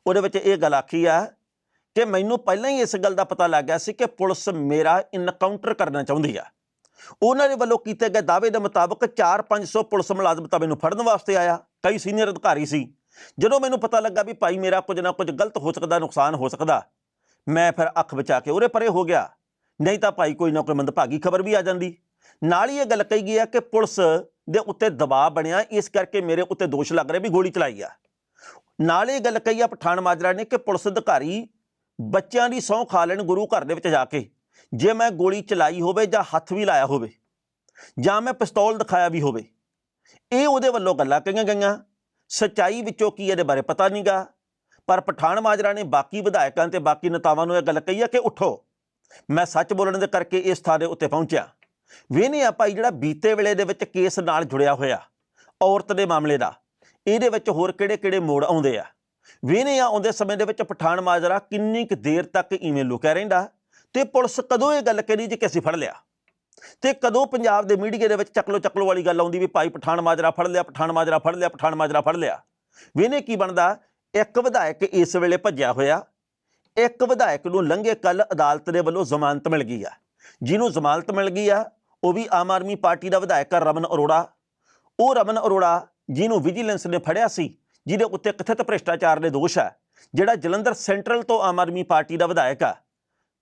ਉਹਦੇ ਵਿੱਚ ਇਹ ਗੱਲ ਆਖੀ ਆ ਕਿ ਮੈਨੂੰ ਪਹਿਲਾਂ ਹੀ ਇਸ ਗੱਲ ਦਾ ਪਤਾ ਲੱਗ ਗਿਆ ਸੀ ਕਿ ਪੁਲਿਸ ਮੇਰਾ ਇਨਕਾਊਂਟਰ ਕਰਨਾ ਚਾਹੁੰਦੀ ਆ। ਉਹਨਾਂ ਦੇ ਵੱਲੋਂ ਕੀਤੇ ਗਏ ਦਾਅਵੇ ਦੇ ਮੁਤਾਬਕ 4-500 ਪੁਲਿਸ ਮੁਲਾਜ਼ਮ ਤਾਂ ਮੈਨੂੰ ਫੜਨ ਵਾਸਤੇ ਆਇਆ। ਕਈ ਸੀਨੀਅਰ ਅਧਿਕਾਰੀ ਸੀ। ਜਦੋਂ ਮੈਨੂੰ ਪਤਾ ਲੱਗਾ ਵੀ ਭਾਈ ਮੇਰਾ ਕੁਝ ਨਾ ਕੁਝ ਗਲਤ ਹੋ ਸਕਦਾ, ਨੁਕਸਾਨ ਹੋ ਸਕਦਾ, ਮੈਂ ਫਿਰ ਅੱਖ ਬਚਾ ਕੇ ਉਰੇ ਪਰੇ ਹੋ ਗਿਆ। ਨਹੀਂ ਤਾਂ ਭਾਈ ਕੋਈ ਨਾ ਕੋਈ ਮੰਦਭਾਗੀ ਖਬਰ ਵੀ ਆ ਜਾਂਦੀ। ਨਾਲ ਹੀ ਇਹ ਗੱਲ ਕਹੀ ਗਈ ਆ ਕਿ ਪੁਲਿਸ ਦੇ ਉੱਤੇ ਦਬਾਅ ਬਣਿਆ, ਇਸ ਕਰਕੇ ਮੇਰੇ ਉੱਤੇ ਦੋਸ਼ ਲੱਗ ਰਿਹਾ ਵੀ ਗੋਲੀ ਚਲਾਈ ਆ। ਨਾਲ ਇਹ ਗੱਲ ਕਹੀ ਆ ਪਠਾਨ ਮਾਜਰਾ ਨੇ ਕਿ ਪੁਲਿਸ ਅਧਿਕਾਰੀ ਬੱਚਿਆਂ ਦੀ ਸਹੁੰ ਖਾ ਲੈਣ ਗੁਰੂ ਘਰ ਦੇ ਵਿੱਚ ਜਾ ਕੇ। ਜੇ ਮੈਂ ਗੋਲੀ ਚਲਾਈ ਹੋਵੇ ਜਾਂ ਹੱਥ ਵੀ ਲਾਇਆ ਹੋਵੇ, ਜਾਂ ਮੈਂ ਪਿਸਤੌਲ ਦਿਖਾਇਆ ਵੀ ਹੋਵੇ, ਇਹ ਉਹਦੇ ਵੱਲੋਂ ਗੱਲਾਂ ਕਹੀਆਂ ਗਈਆਂ। ਸਚਾਈ ਵਿੱਚੋਂ ਕੀ ਇਹਦੇ ਬਾਰੇ ਪਤਾ ਨਹੀਂਗਾ। ਪਰ ਪਠਾਨ ਮਾਜਰਾ ਨੇ ਬਾਕੀ ਵਿਧਾਇਕਾਂ ਤੇ ਬਾਕੀ ਨੇਤਾਵਾਂ ਨੂੰ ਇਹ ਗੱਲ ਕਹੀ ਆ ਕਿ ਉਠੋ। ਮੈਂ ਸੱਚ ਬੋਲਣ ਦੇ ਕਰਕੇ ਇਸ ਥਾਂ ਦੇ ਉੱਤੇ ਪਹੁੰਚਿਆ। ਵੇਨੇ ਆ ਭਾਈ ਜਿਹੜਾ ਬੀਤੇ ਵੇਲੇ ਦੇ ਵਿੱਚ ਕੇਸ ਨਾਲ ਜੁੜਿਆ ਹੋਇਆ, ਔਰਤ ਦੇ ਮਾਮਲੇ ਦਾ। ਇਹਦੇ ਵਿੱਚ ਹੋਰ ਕਿਹੜੇ-ਕਿਹੜੇ ਮੋੜ ਆਉਂਦੇ ਆ? ਵੇਨੇ ਆ ਆਉਂਦੇ ਸਮੇਂ ਦੇ ਵਿੱਚ ਪਠਾਨ ਮਾਜਰਾ ਕਿੰਨੀ ਕੁ ਦੇਰ ਤੱਕ ਇਵੇਂ ਲੁਕਿਆ ਰਹਿੰਦਾ? ਤੇ ਪੁਲਿਸ ਕਦੋਂ ਇਹ ਗੱਲ ਕਰੀ ਜੇ ਕਿ ਅਸੀਂ ਫੜ ਲਿਆ? ਤੇ ਕਦੋਂ ਪੰਜਾਬ ਦੇ ਮੀਡੀਆ ਦੇ ਵਿੱਚ ਚੱਕਲੋ ਚੱਕਲੋ ਵਾਲੀ ਗੱਲ ਆਉਂਦੀ ਵੀ ਭਾਈ ਪਠਾਨ ਮਾਜਰਾ ਫੜ ਲਿਆ, ਪਠਾਨ ਮਾਜਰਾ ਫੜ ਲਿਆ, ਪਠਾਨ ਮਾਜਰਾ ਫੜ ਲਿਆ। ਵੇਨੇ ਕੀ ਬਣਦਾ? ਇੱਕ ਵਿਧਾਇਕ ਇਸ ਵੇਲੇ ਭੱਜਿਆ ਹੋਇਆ। ਇੱਕ ਵਿਧਾਇਕ ਨੂੰ ਲੰਘੇ ਕੱਲ ਅਦਾਲਤ ਦੇ ਵੱਲੋਂ ਜ਼ਮਾਨਤ ਮਿਲ ਗਈ ਆ। ਜਿਹਨੂੰ ਜ਼ਮਾਨਤ ਮਿਲ ਗਈ ਆ, ਉਹ ਵੀ ਆਮ ਆਦਮੀ ਪਾਰਟੀ ਦਾ ਵਿਧਾਇਕ ਆ ਰਮਨ ਅਰੋੜਾ। ਉਹ ਰਮਨ ਅਰੋੜਾ ਜਿਹਨੂੰ ਵਿਜੀਲੈਂਸ ਨੇ ਫੜਿਆ ਸੀ ਜਿਹਦੇ ਉੱਤੇ ਕਥਿਤ ਭ੍ਰਿਸ਼ਟਾਚਾਰ ਦੇ ਦੋਸ਼ ਹੈ, ਜਿਹੜਾ ਜਲੰਧਰ ਸੈਂਟਰਲ ਤੋਂ ਆਮ ਆਦਮੀ ਪਾਰਟੀ ਦਾ ਵਿਧਾਇਕ ਆ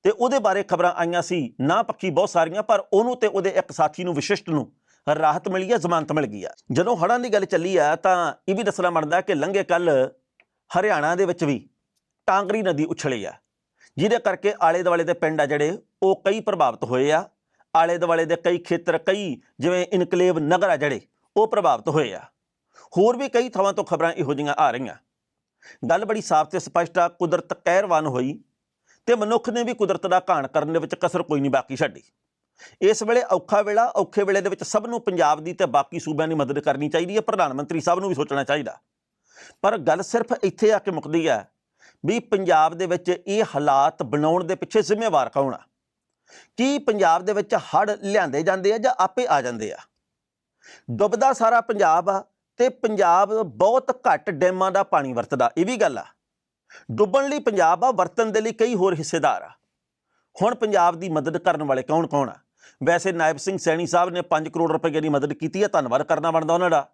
ਤੇ ਉਹਦੇ ਬਾਰੇ ਖਬਰਾਂ ਆਈਆਂ ਸੀ, ਨਾ ਪੱਕੀ ਬਹੁਤ ਸਾਰੀਆਂ, ਪਰ ਉਹਨੂੰ ਤੇ ਉਹਦੇ ਇੱਕ ਸਾਥੀ ਨੂੰ ਵਿਸ਼ਿਸ਼ਟ ਨੂੰ ਰਾਹਤ ਮਿਲੀ ਆ ਜ਼ਮਾਨਤ ਮਿਲ ਗਈ ਆ ਜਦੋਂ ਹੜ੍ਹਾਂ ਦੀ ਗੱਲ ਚੱਲੀ ਆ ਤਾਂ ਇਹ ਵੀ ਦੱਸਣਾ ਬਣਦਾ ਕਿ ਲੰਘੇ ਕੱਲ ਹਰਿਆਣਾ ਦੇ ਵਿੱਚ ਵੀ ਟਾਂਗਰੀ ਨਦੀ ਉਛਲੀ ਆ ਜਿਹਦੇ ਕਰਕੇ ਆਲੇ ਦੁਆਲੇ ਦੇ ਪਿੰਡ ਆ ਜਿਹੜੇ, ਉਹ ਕਈ ਪ੍ਰਭਾਵਿਤ ਹੋਏ ਆ। ਆਲੇ ਦੁਆਲੇ ਦੇ ਕਈ ਖੇਤਰ, ਕਈ ਜਿਵੇਂ ਇਨਕਲੇਵ ਨਗਰ ਆ ਜਿਹੜੇ, ਉਹ ਪ੍ਰਭਾਵਿਤ ਹੋਏ ਆ। ਹੋਰ ਵੀ ਕਈ ਥਾਵਾਂ ਤੋਂ ਖਬਰਾਂ ਇਹੋ ਜਿਹੀਆਂ ਆ ਰਹੀਆਂ। ਗੱਲ ਬੜੀ ਸਾਫ਼ ਤੇ ਸਪਸ਼ਟ ਆ, ਕੁਦਰਤ ਕਹਿਰਵਾਨ ਹੋਈ ਤੇ ਮਨੁੱਖ ਨੇ ਵੀ ਕੁਦਰਤ ਦਾ ਘਾਣ ਕਰਨ ਦੇ ਵਿੱਚ ਕਸਰ ਕੋਈ ਨਹੀਂ ਬਾਕੀ ਛੱਡੀ। ਇਸ ਵੇਲੇ ਔਖਾ ਵੇਲਾ, ਔਖੇ ਵੇਲੇ ਦੇ ਵਿੱਚ ਸਭ ਨੂੰ ਪੰਜਾਬ ਦੀ ਤੇ ਬਾਕੀ ਸੂਬਿਆਂ ਦੀ ਮਦਦ ਕਰਨੀ ਚਾਹੀਦੀ ਹੈ, ਪ੍ਰਧਾਨ ਮੰਤਰੀ ਸਾਹਿਬ ਨੂੰ ਵੀ ਸੋਚਣਾ ਚਾਹੀਦਾ। ਪਰ ਗੱਲ ਸਿਰਫ ਇੱਥੇ ਆ ਕੇ ਮੁੱਕਦੀ ਹੈ ਵੀ ਪੰਜਾਬ ਦੇ ਵਿੱਚ ਇਹ ਹਾਲਾਤ ਬਣਾਉਣ ਦੇ ਪਿੱਛੇ ਜ਼ਿੰਮੇਵਾਰ ਕੌਣ ਆ? ਕੀ ਪੰਜਾਬ ਦੇ ਵਿੱਚ ਹੜ ਲਿਆਂਦੇ ਜਾਂਦੇ ਆ ਜਾਂ ਆਪੇ ਆ ਜਾਂਦੇ ਆ? ਡੁੱਬਦਾ ਸਾਰਾ ਪੰਜਾਬ ਆ ਤੇ ਪੰਜਾਬ ਬਹੁਤ ਘੱਟ ਡੈਮਾਂ ਦਾ ਪਾਣੀ ਵਰਤਦਾ, ਇਹ ਵੀ ਗੱਲ ਆ। ਡੁੱਬਣ ਲਈ ਪੰਜਾਬ ਆ, ਵਰਤਣ ਦੇ ਲਈ ਕਈ ਹੋਰ ਹਿੱਸੇਦਾਰ ਆ। ਹੁਣ ਪੰਜਾਬ ਦੀ ਮਦਦ ਕਰਨ ਵਾਲੇ ਕੌਣ ਕੌਣ ਆ? ਵੈਸੇ ਨਾਇਬ ਸਿੰਘ ਸੈਣੀ ਸਾਹਿਬ ਨੇ 5 ਕਰੋੜ ਰੁਪਏ ਦੀ ਮਦਦ ਕੀਤੀ ਹੈ ਧੰਨਵਾਦ ਕਰਨਾ ਬਣਦਾ ਉਹਨਾਂ ਦਾ।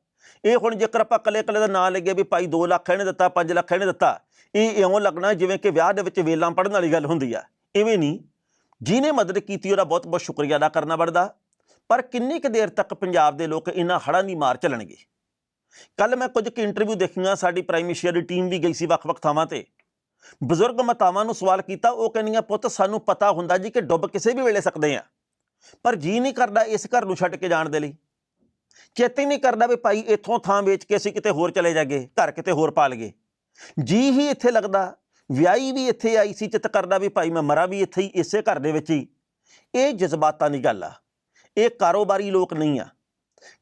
ਇਹ ਹੁਣ ਜੇਕਰ ਆਪਾਂ ਕੱਲੇ ਕੱਲੇ ਦਾ ਨਾਂ ਲੱਗੇ ਵੀ ਭਾਈ 2 ਲੱਖ ਇਹਨੇ ਦਿੱਤਾ 5 ਲੱਖ ਇਹਨੇ ਦਿੱਤਾ, ਇਹ ਇਉਂ ਲੱਗਣਾ ਜਿਵੇਂ ਕਿ ਵਿਆਹ ਦੇ ਵਿੱਚ ਵੇਲਾਂ ਪੜਨ ਵਾਲੀ ਗੱਲ ਹੁੰਦੀ ਆ। ਇਵੇਂ ਨਹੀਂ। ਜਿਹਨੇ ਮਦਦ ਕੀਤੀ, ਉਹਦਾ ਬਹੁਤ ਬਹੁਤ ਸ਼ੁਕਰੀਆ ਅਦਾ ਕਰਨਾ ਬਣਦਾ। ਪਰ ਕਿੰਨੀ ਕੁ ਦੇਰ ਤੱਕ ਪੰਜਾਬ ਦੇ ਲੋਕ ਇਹਨਾਂ ਹੜ੍ਹਾਂ ਦੀ ਮਾਰ ਚੱਲਣਗੇ? ਕੱਲ ਮੈਂ ਕੁਝ ਕੁ ਇੰਟਰਵਿਊ ਦੇਖੀਆਂ, ਸਾਡੀ ਪ੍ਰਾਈਮ ਏਸ਼ੀਆ ਦੀ ਟੀਮ ਵੀ ਗਈ ਸੀ ਵੱਖ-ਵੱਖ ਥਾਵਾਂ ਤੇ। ਬਜ਼ੁਰਗ ਮਾਤਾਵਾਂ ਨੂੰ ਸਵਾਲ ਕੀਤਾ, ਉਹ ਕਹਿੰਦੀਆਂ, ਪੁੱਤ, ਸਾਨੂੰ ਪਤਾ ਹੁੰਦਾ ਜੀ ਕਿ ਡੁੱਬ ਕਿਸੇ ਵੀ ਵੇਲੇ ਸਕਦੇ ਆ, ਪਰ ਜੀ ਨਹੀਂ ਕਰਦਾ ਇਸ ਘਰ ਨੂੰ ਛੱਡ ਕੇ ਜਾਣ ਦੇ ਲਈ। ਚੇਤੇ ਨਹੀਂ ਕਰਦਾ ਵੀ ਭਾਈ ਇੱਥੋਂ ਥਾਂ ਵੇਚ ਕੇ ਅਸੀਂ ਕਿਤੇ ਹੋਰ ਚਲੇ ਜਾਗੇ, ਘਰ ਕਿਤੇ ਹੋਰ ਪਾ ਲਈਏ। ਜੀ ਹੀ ਇੱਥੇ ਲੱਗਦਾ, ਵਿਆਹੀ ਵੀ ਇੱਥੇ ਆਈ ਸੀ, ਚਿੱਤ ਕਰਦਾ ਵੀ ਭਾਈ ਮੈਂ ਮਰਾਂ ਵੀ ਇੱਥੇ ਹੀ, ਇਸੇ ਘਰ ਦੇ ਵਿੱਚ ਹੀ। ਇਹ ਜਜ਼ਬਾਤਾਂ ਦੀ ਗੱਲ ਆ। ਇਹ ਕਾਰੋਬਾਰੀ ਲੋਕ ਨਹੀਂ ਆ।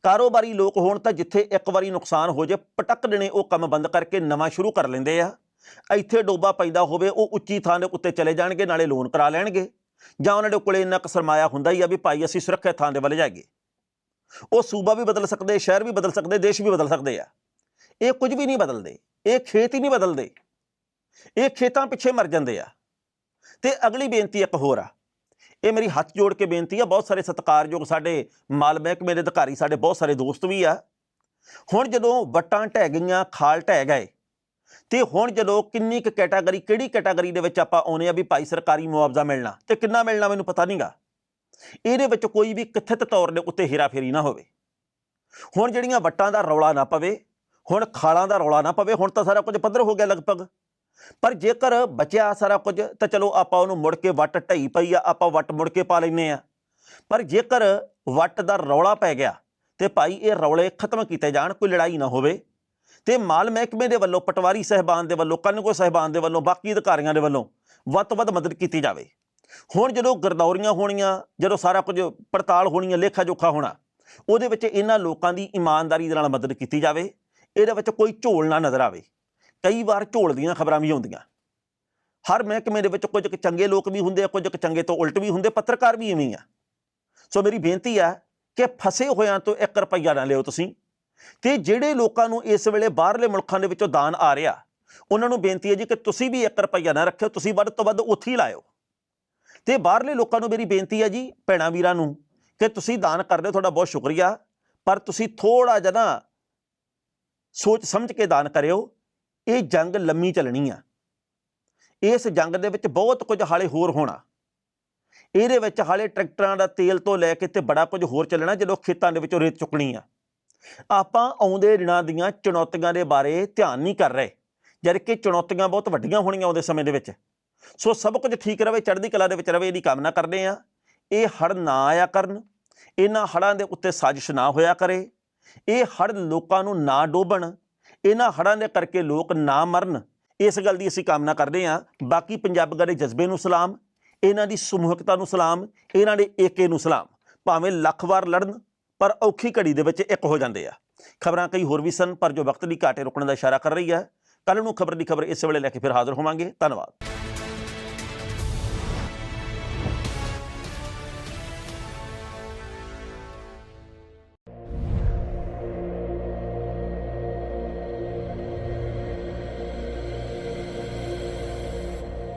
ਕਾਰੋਬਾਰੀ ਲੋਕ ਹੋਣ ਤਾਂ ਜਿੱਥੇ ਇੱਕ ਵਾਰੀ ਨੁਕਸਾਨ ਹੋ ਜੇ, ਪਟਕ ਦੇਣੇ ਉਹ ਕੰਮ ਬੰਦ ਕਰਕੇ ਨਵਾਂ ਸ਼ੁਰੂ ਕਰ ਲੈਂਦੇ ਆ। ਇੱਥੇ ਡੋਬਾ ਪੈਂਦਾ ਹੋਵੇ, ਉਹ ਉੱਚੀ ਥਾਂ ਦੇ ਉੱਤੇ ਚਲੇ ਜਾਣਗੇ, ਨਾਲੇ ਲੋਨ ਕਰਾ ਲੈਣਗੇ। ਜਾਂ ਉਹਨਾਂ ਦੇ ਕੋਲੇ ਇੰਨਾ ਕੁ ਸਰਮਾਇਆ ਹੁੰਦਾ ਹੀ ਆ ਵੀ ਭਾਈ ਅਸੀਂ ਸੁਰੱਖਿਅਤ ਥਾਂ ਦੇ ਵੱਲ ਜਾਈਏ। ਉਹ ਸੂਬਾ ਵੀ ਬਦਲ ਸਕਦੇ, ਸ਼ਹਿਰ ਵੀ ਬਦਲ ਸਕਦੇ, ਦੇਸ਼ ਵੀ ਬਦਲ ਸਕਦੇ ਆ। ਇਹ ਕੁਝ ਵੀ ਨਹੀਂ ਬਦਲਦੇ, ਇਹ ਖੇਤ ਹੀ ਨਹੀਂ ਬਦਲਦੇ। ਇਹ ਖੇਤਾਂ ਪਿੱਛੇ ਮਰ ਜਾਂਦੇ ਆ। ਤੇ ਅਗਲੀ ਬੇਨਤੀ ਇੱਕ ਹੋਰ ਆ ਇਹ ਮੇਰੀ ਹੱਥ ਜੋੜ ਕੇ ਬੇਨਤੀ ਆ, ਬਹੁਤ ਸਾਰੇ ਸਤਿਕਾਰਯੋਗ ਸਾਡੇ ਮਾਲ ਮਹਿਕਮੇ ਦੇ ਅਧਿਕਾਰੀ, ਸਾਡੇ ਬਹੁਤ ਸਾਰੇ ਦੋਸਤ ਵੀ ਆ। ਹੁਣ ਜਦੋਂ ਵਟਾਂ ਢਹਿ ਗਈਆਂ, ਖਾਲ ਢਹਿ ਗਏ, ਤੇ ਹੁਣ ਜਦੋਂ ਕਿੰਨੀ ਕੁ ਕੈਟਾਗਰੀ ਕਿਹੜੀ ਕੈਟਾਗਰੀ ਦੇ ਵਿੱਚ ਆਪਾਂ ਆਉਨੇ ਆ ਵੀ ਭਾਈ ਸਰਕਾਰੀ ਮੁਆਵਜ਼ਾ ਮਿਲਣਾ, ਤੇ ਕਿੰਨਾ ਮਿਲਣਾ ਮੈਨੂੰ ਪਤਾ ਨਹੀਂਗਾ ਇਹਦੇ ਵਿੱਚ ਕੋਈ ਵੀ ਕਥਿਤ ਤੌਰ ਦੇ ਉੱਤੇ ਹੇਰਾਫੇਰੀ ਨਾ ਹੋਵੇ। ਹੁਣ ਜਿਹੜੀਆਂ ਵਟਾਂ ਦਾ ਰੌਲਾ ਨਾ ਪਵੇ, ਹੁਣ ਖਾਲਾਂ ਦਾ ਰੌਲਾ ਨਾ ਪਵੇ, ਹੁਣ ਤਾਂ ਸਾਰਾ ਕੁਝ ਪੱਧਰ ਹੋ ਗਿਆ ਲਗਭਗ। ਪਰ ਜੇਕਰ ਬਚਿਆ ਸਾਰਾ ਕੁਝ, ਤਾਂ ਚਲੋ ਆਪਾਂ ਉਹਨੂੰ ਮੁੜ ਕੇ ਵੱਟ ਢਈ ਪਈ ਆ, ਆਪਾਂ ਵੱਟ ਮੁੜ ਕੇ ਪਾ ਲੈਨੇ ਆ। ਪਰ ਜੇਕਰ ਵੱਟ ਦਾ ਰੌਲਾ ਪੈ ਗਿਆ, ਤੇ ਭਾਈ ਇਹ ਰੌਲੇ ਖਤਮ ਕੀਤੇ ਜਾਣ, ਕੋਈ ਲੜਾਈ ਨਾ ਹੋਵੇ। ਤੇ ਮਾਲ ਮਹਿਕਮੇ ਦੇ ਵੱਲੋਂ, ਪਟਵਾਰੀ ਸਹਿਬਾਨ ਦੇ ਵੱਲੋਂ, ਕਨਗੋ ਸਹਿਬਾਨ ਦੇ ਵੱਲੋਂ, ਬਾਕੀ ਅਧਿਕਾਰੀਆਂ ਦੇ ਵੱਲੋਂ ਵੱਧ ਤੋਂ ਵੱਧ ਮਦਦ ਕੀਤੀ ਜਾਵੇ। ਹੁਣ ਜਦੋਂ ਗਰਦੌਰੀਆਂ ਹੋਣੀਆਂ, ਜਦੋਂ ਸਾਰਾ ਕੁਝ ਪੜਤਾਲ ਹੋਣੀ ਹੈ ਲੇਖਾ ਜੋਖਾ ਹੋਣਾ, ਉਹਦੇ ਵਿੱਚ ਇਹਨਾਂ ਲੋਕਾਂ ਦੀ ਇਮਾਨਦਾਰੀ ਦੇ ਨਾਲ ਮਦਦ ਕੀਤੀ ਜਾਵੇ। ਇਹਦੇ ਵਿੱਚ ਕੋਈ ਝੋਲ ਨਾ ਨਜ਼ਰ ਆਵੇ। ਕਈ ਵਾਰ ਝੋਲ ਦੀਆਂ ਖਬਰਾਂ ਵੀ ਆਉਂਦੀਆਂ। ਹਰ ਮਹਿਕਮੇ ਦੇ ਵਿੱਚ ਕੁਝ ਕੁ ਚੰਗੇ ਲੋਕ ਵੀ ਹੁੰਦੇ ਆ, ਕੁਝ ਕੁ ਚੰਗੇ ਤੋਂ ਉਲਟ ਵੀ ਹੁੰਦੇ, ਪੱਤਰਕਾਰ ਵੀ ਇਵੇਂ ਆ। ਸੋ ਮੇਰੀ ਬੇਨਤੀ ਆ ਕਿ ਫਸੇ ਹੋਇਆਂ ਤੋਂ 1 ਰੁਪਈਆ ਨਾ ਲਿਓ ਤੁਸੀਂ ਤੇ ਜਿਹੜੇ ਲੋਕਾਂ ਨੂੰ ਇਸ ਵੇਲੇ ਬਾਹਰਲੇ ਮੁਲਕਾਂ ਦੇ ਵਿੱਚੋਂ ਦਾਨ ਆ ਰਿਹਾ, ਉਹਨਾਂ ਨੂੰ ਬੇਨਤੀ ਹੈ ਜੀ ਕਿ ਤੁਸੀਂ ਵੀ 1 ਰੁਪਈਆ ਨਾ ਰੱਖਿਓ, ਤੁਸੀਂ ਵੱਧ ਤੋਂ ਵੱਧ ਉੱਥੇ ਹੀ ਲਾਇਓ। ਤੇ ਬਾਹਰਲੇ ਲੋਕਾਂ ਨੂੰ ਮੇਰੀ ਬੇਨਤੀ ਹੈ ਜੀ, ਭੈਣਾਂ ਵੀਰਾਂ ਨੂੰ ਕਿ ਤੁਸੀਂ ਦਾਨ ਕਰਦੇ ਹੋ ਤੁਹਾਡਾ ਬਹੁਤ ਸ਼ੁਕਰੀਆ। ਪਰ ਤੁਸੀਂ ਥੋੜਾ ਜਿਹਾ ਨਾ ਸੋਚ ਸਮਝ ਕੇ ਦਾਨ ਕਰਿਓ। ਇਹ ਜੰਗ ਲੰਮੀ ਚੱਲਣੀ ਆ। ਇਸ ਜੰਗ ਦੇ ਵਿੱਚ ਬਹੁਤ ਕੁਝ ਹਾਲੇ ਹੋਰ ਹੋਣਾ। ਇਹਦੇ ਵਿੱਚ ਹਾਲੇ ਟਰੈਕਟਰਾਂ ਦਾ ਤੇਲ ਤੋਂ ਲੈ ਕੇ ਤੇ ਬੜਾ ਕੁਝ ਹੋਰ ਚੱਲਣਾ ਜਦੋਂ ਖੇਤਾਂ ਦੇ ਵਿੱਚੋਂ ਰੇਤ ਚੁੱਕਣੀ ਆ। ਆਪਾਂ ਆਉਂਦੇ ਦਿਨਾਂ ਦੀਆਂ ਚੁਣੌਤੀਆਂ ਦੇ ਬਾਰੇ ਧਿਆਨ ਨਹੀਂ ਕਰ ਰਹੇ। ਜਦ ਕਿ ਚੁਣੌਤੀਆਂ ਬਹੁਤ ਵੱਡੀਆਂ ਹੋਣੀਆਂ ਆਉਂਦੇ ਸਮੇਂ ਦੇ ਵਿੱਚ। ਸੋ ਸਭ ਕੁਝ ਠੀਕ ਰਵੇ, ਚੜ੍ਹਦੀ ਕਲਾ ਦੇ ਵਿੱਚ ਰਵੇ, ਇਹਦੀ ਕਾਮਨਾ ਕਰਦੇ ਆ ਇਹ ਹੜ ਨਾ ਆਇਆ ਕਰਨ, ਇਹਨਾਂ ਹੜਾਂ ਦੇ ਉੱਤੇ ਸਾਜ਼ਿਸ਼ ਨਾ ਹੋਇਆ ਕਰੇ। ਇਹ ਹੜ ਲੋਕਾਂ ਨੂੰ ਨਾ ਡੋਬਣ ਇਹਨਾਂ ਹੜ੍ਹਾਂ ਦੇ ਕਰਕੇ ਲੋਕ ਨਾ ਮਰਨ। ਇਸ ਗੱਲ ਦੀ ਅਸੀਂ ਕਾਮਨਾ ਕਰਦੇ ਹਾਂ। ਬਾਕੀ ਪੰਜਾਬੀਆਂ ਦੇ ਜਜ਼ਬੇ ਨੂੰ ਸਲਾਮ, ਇਹਨਾਂ ਦੀ ਸਮੂਹਕਤਾ ਨੂੰ ਸਲਾਮ, ਇਹਨਾਂ ਦੇ ਏਕੇ ਨੂੰ ਸਲਾਮ। ਭਾਵੇਂ ਲੱਖ ਵਾਰ ਲੜਨ, ਪਰ ਔਖੀ ਘੜੀ ਦੇ ਵਿੱਚ ਇੱਕ ਹੋ ਜਾਂਦੇ ਆ। ਖਬਰਾਂ ਕਈ ਹੋਰ ਵੀ ਸਨ, ਪਰ ਜੋ ਵਕਤ ਦੀ ਘਾਟੇ ਰੁਕਣ ਦਾ ਇਸ਼ਾਰਾ ਕਰ ਰਹੀ ਹੈ। ਕੱਲ ਨੂੰ ਖਬਰ ਦੀ ਖਬਰ ਇਸ ਵੇਲੇ ਲੈ ਕੇ ਫਿਰ ਹਾਜ਼ਰ ਹੋਵਾਂਗੇ। ਧੰਨਵਾਦ।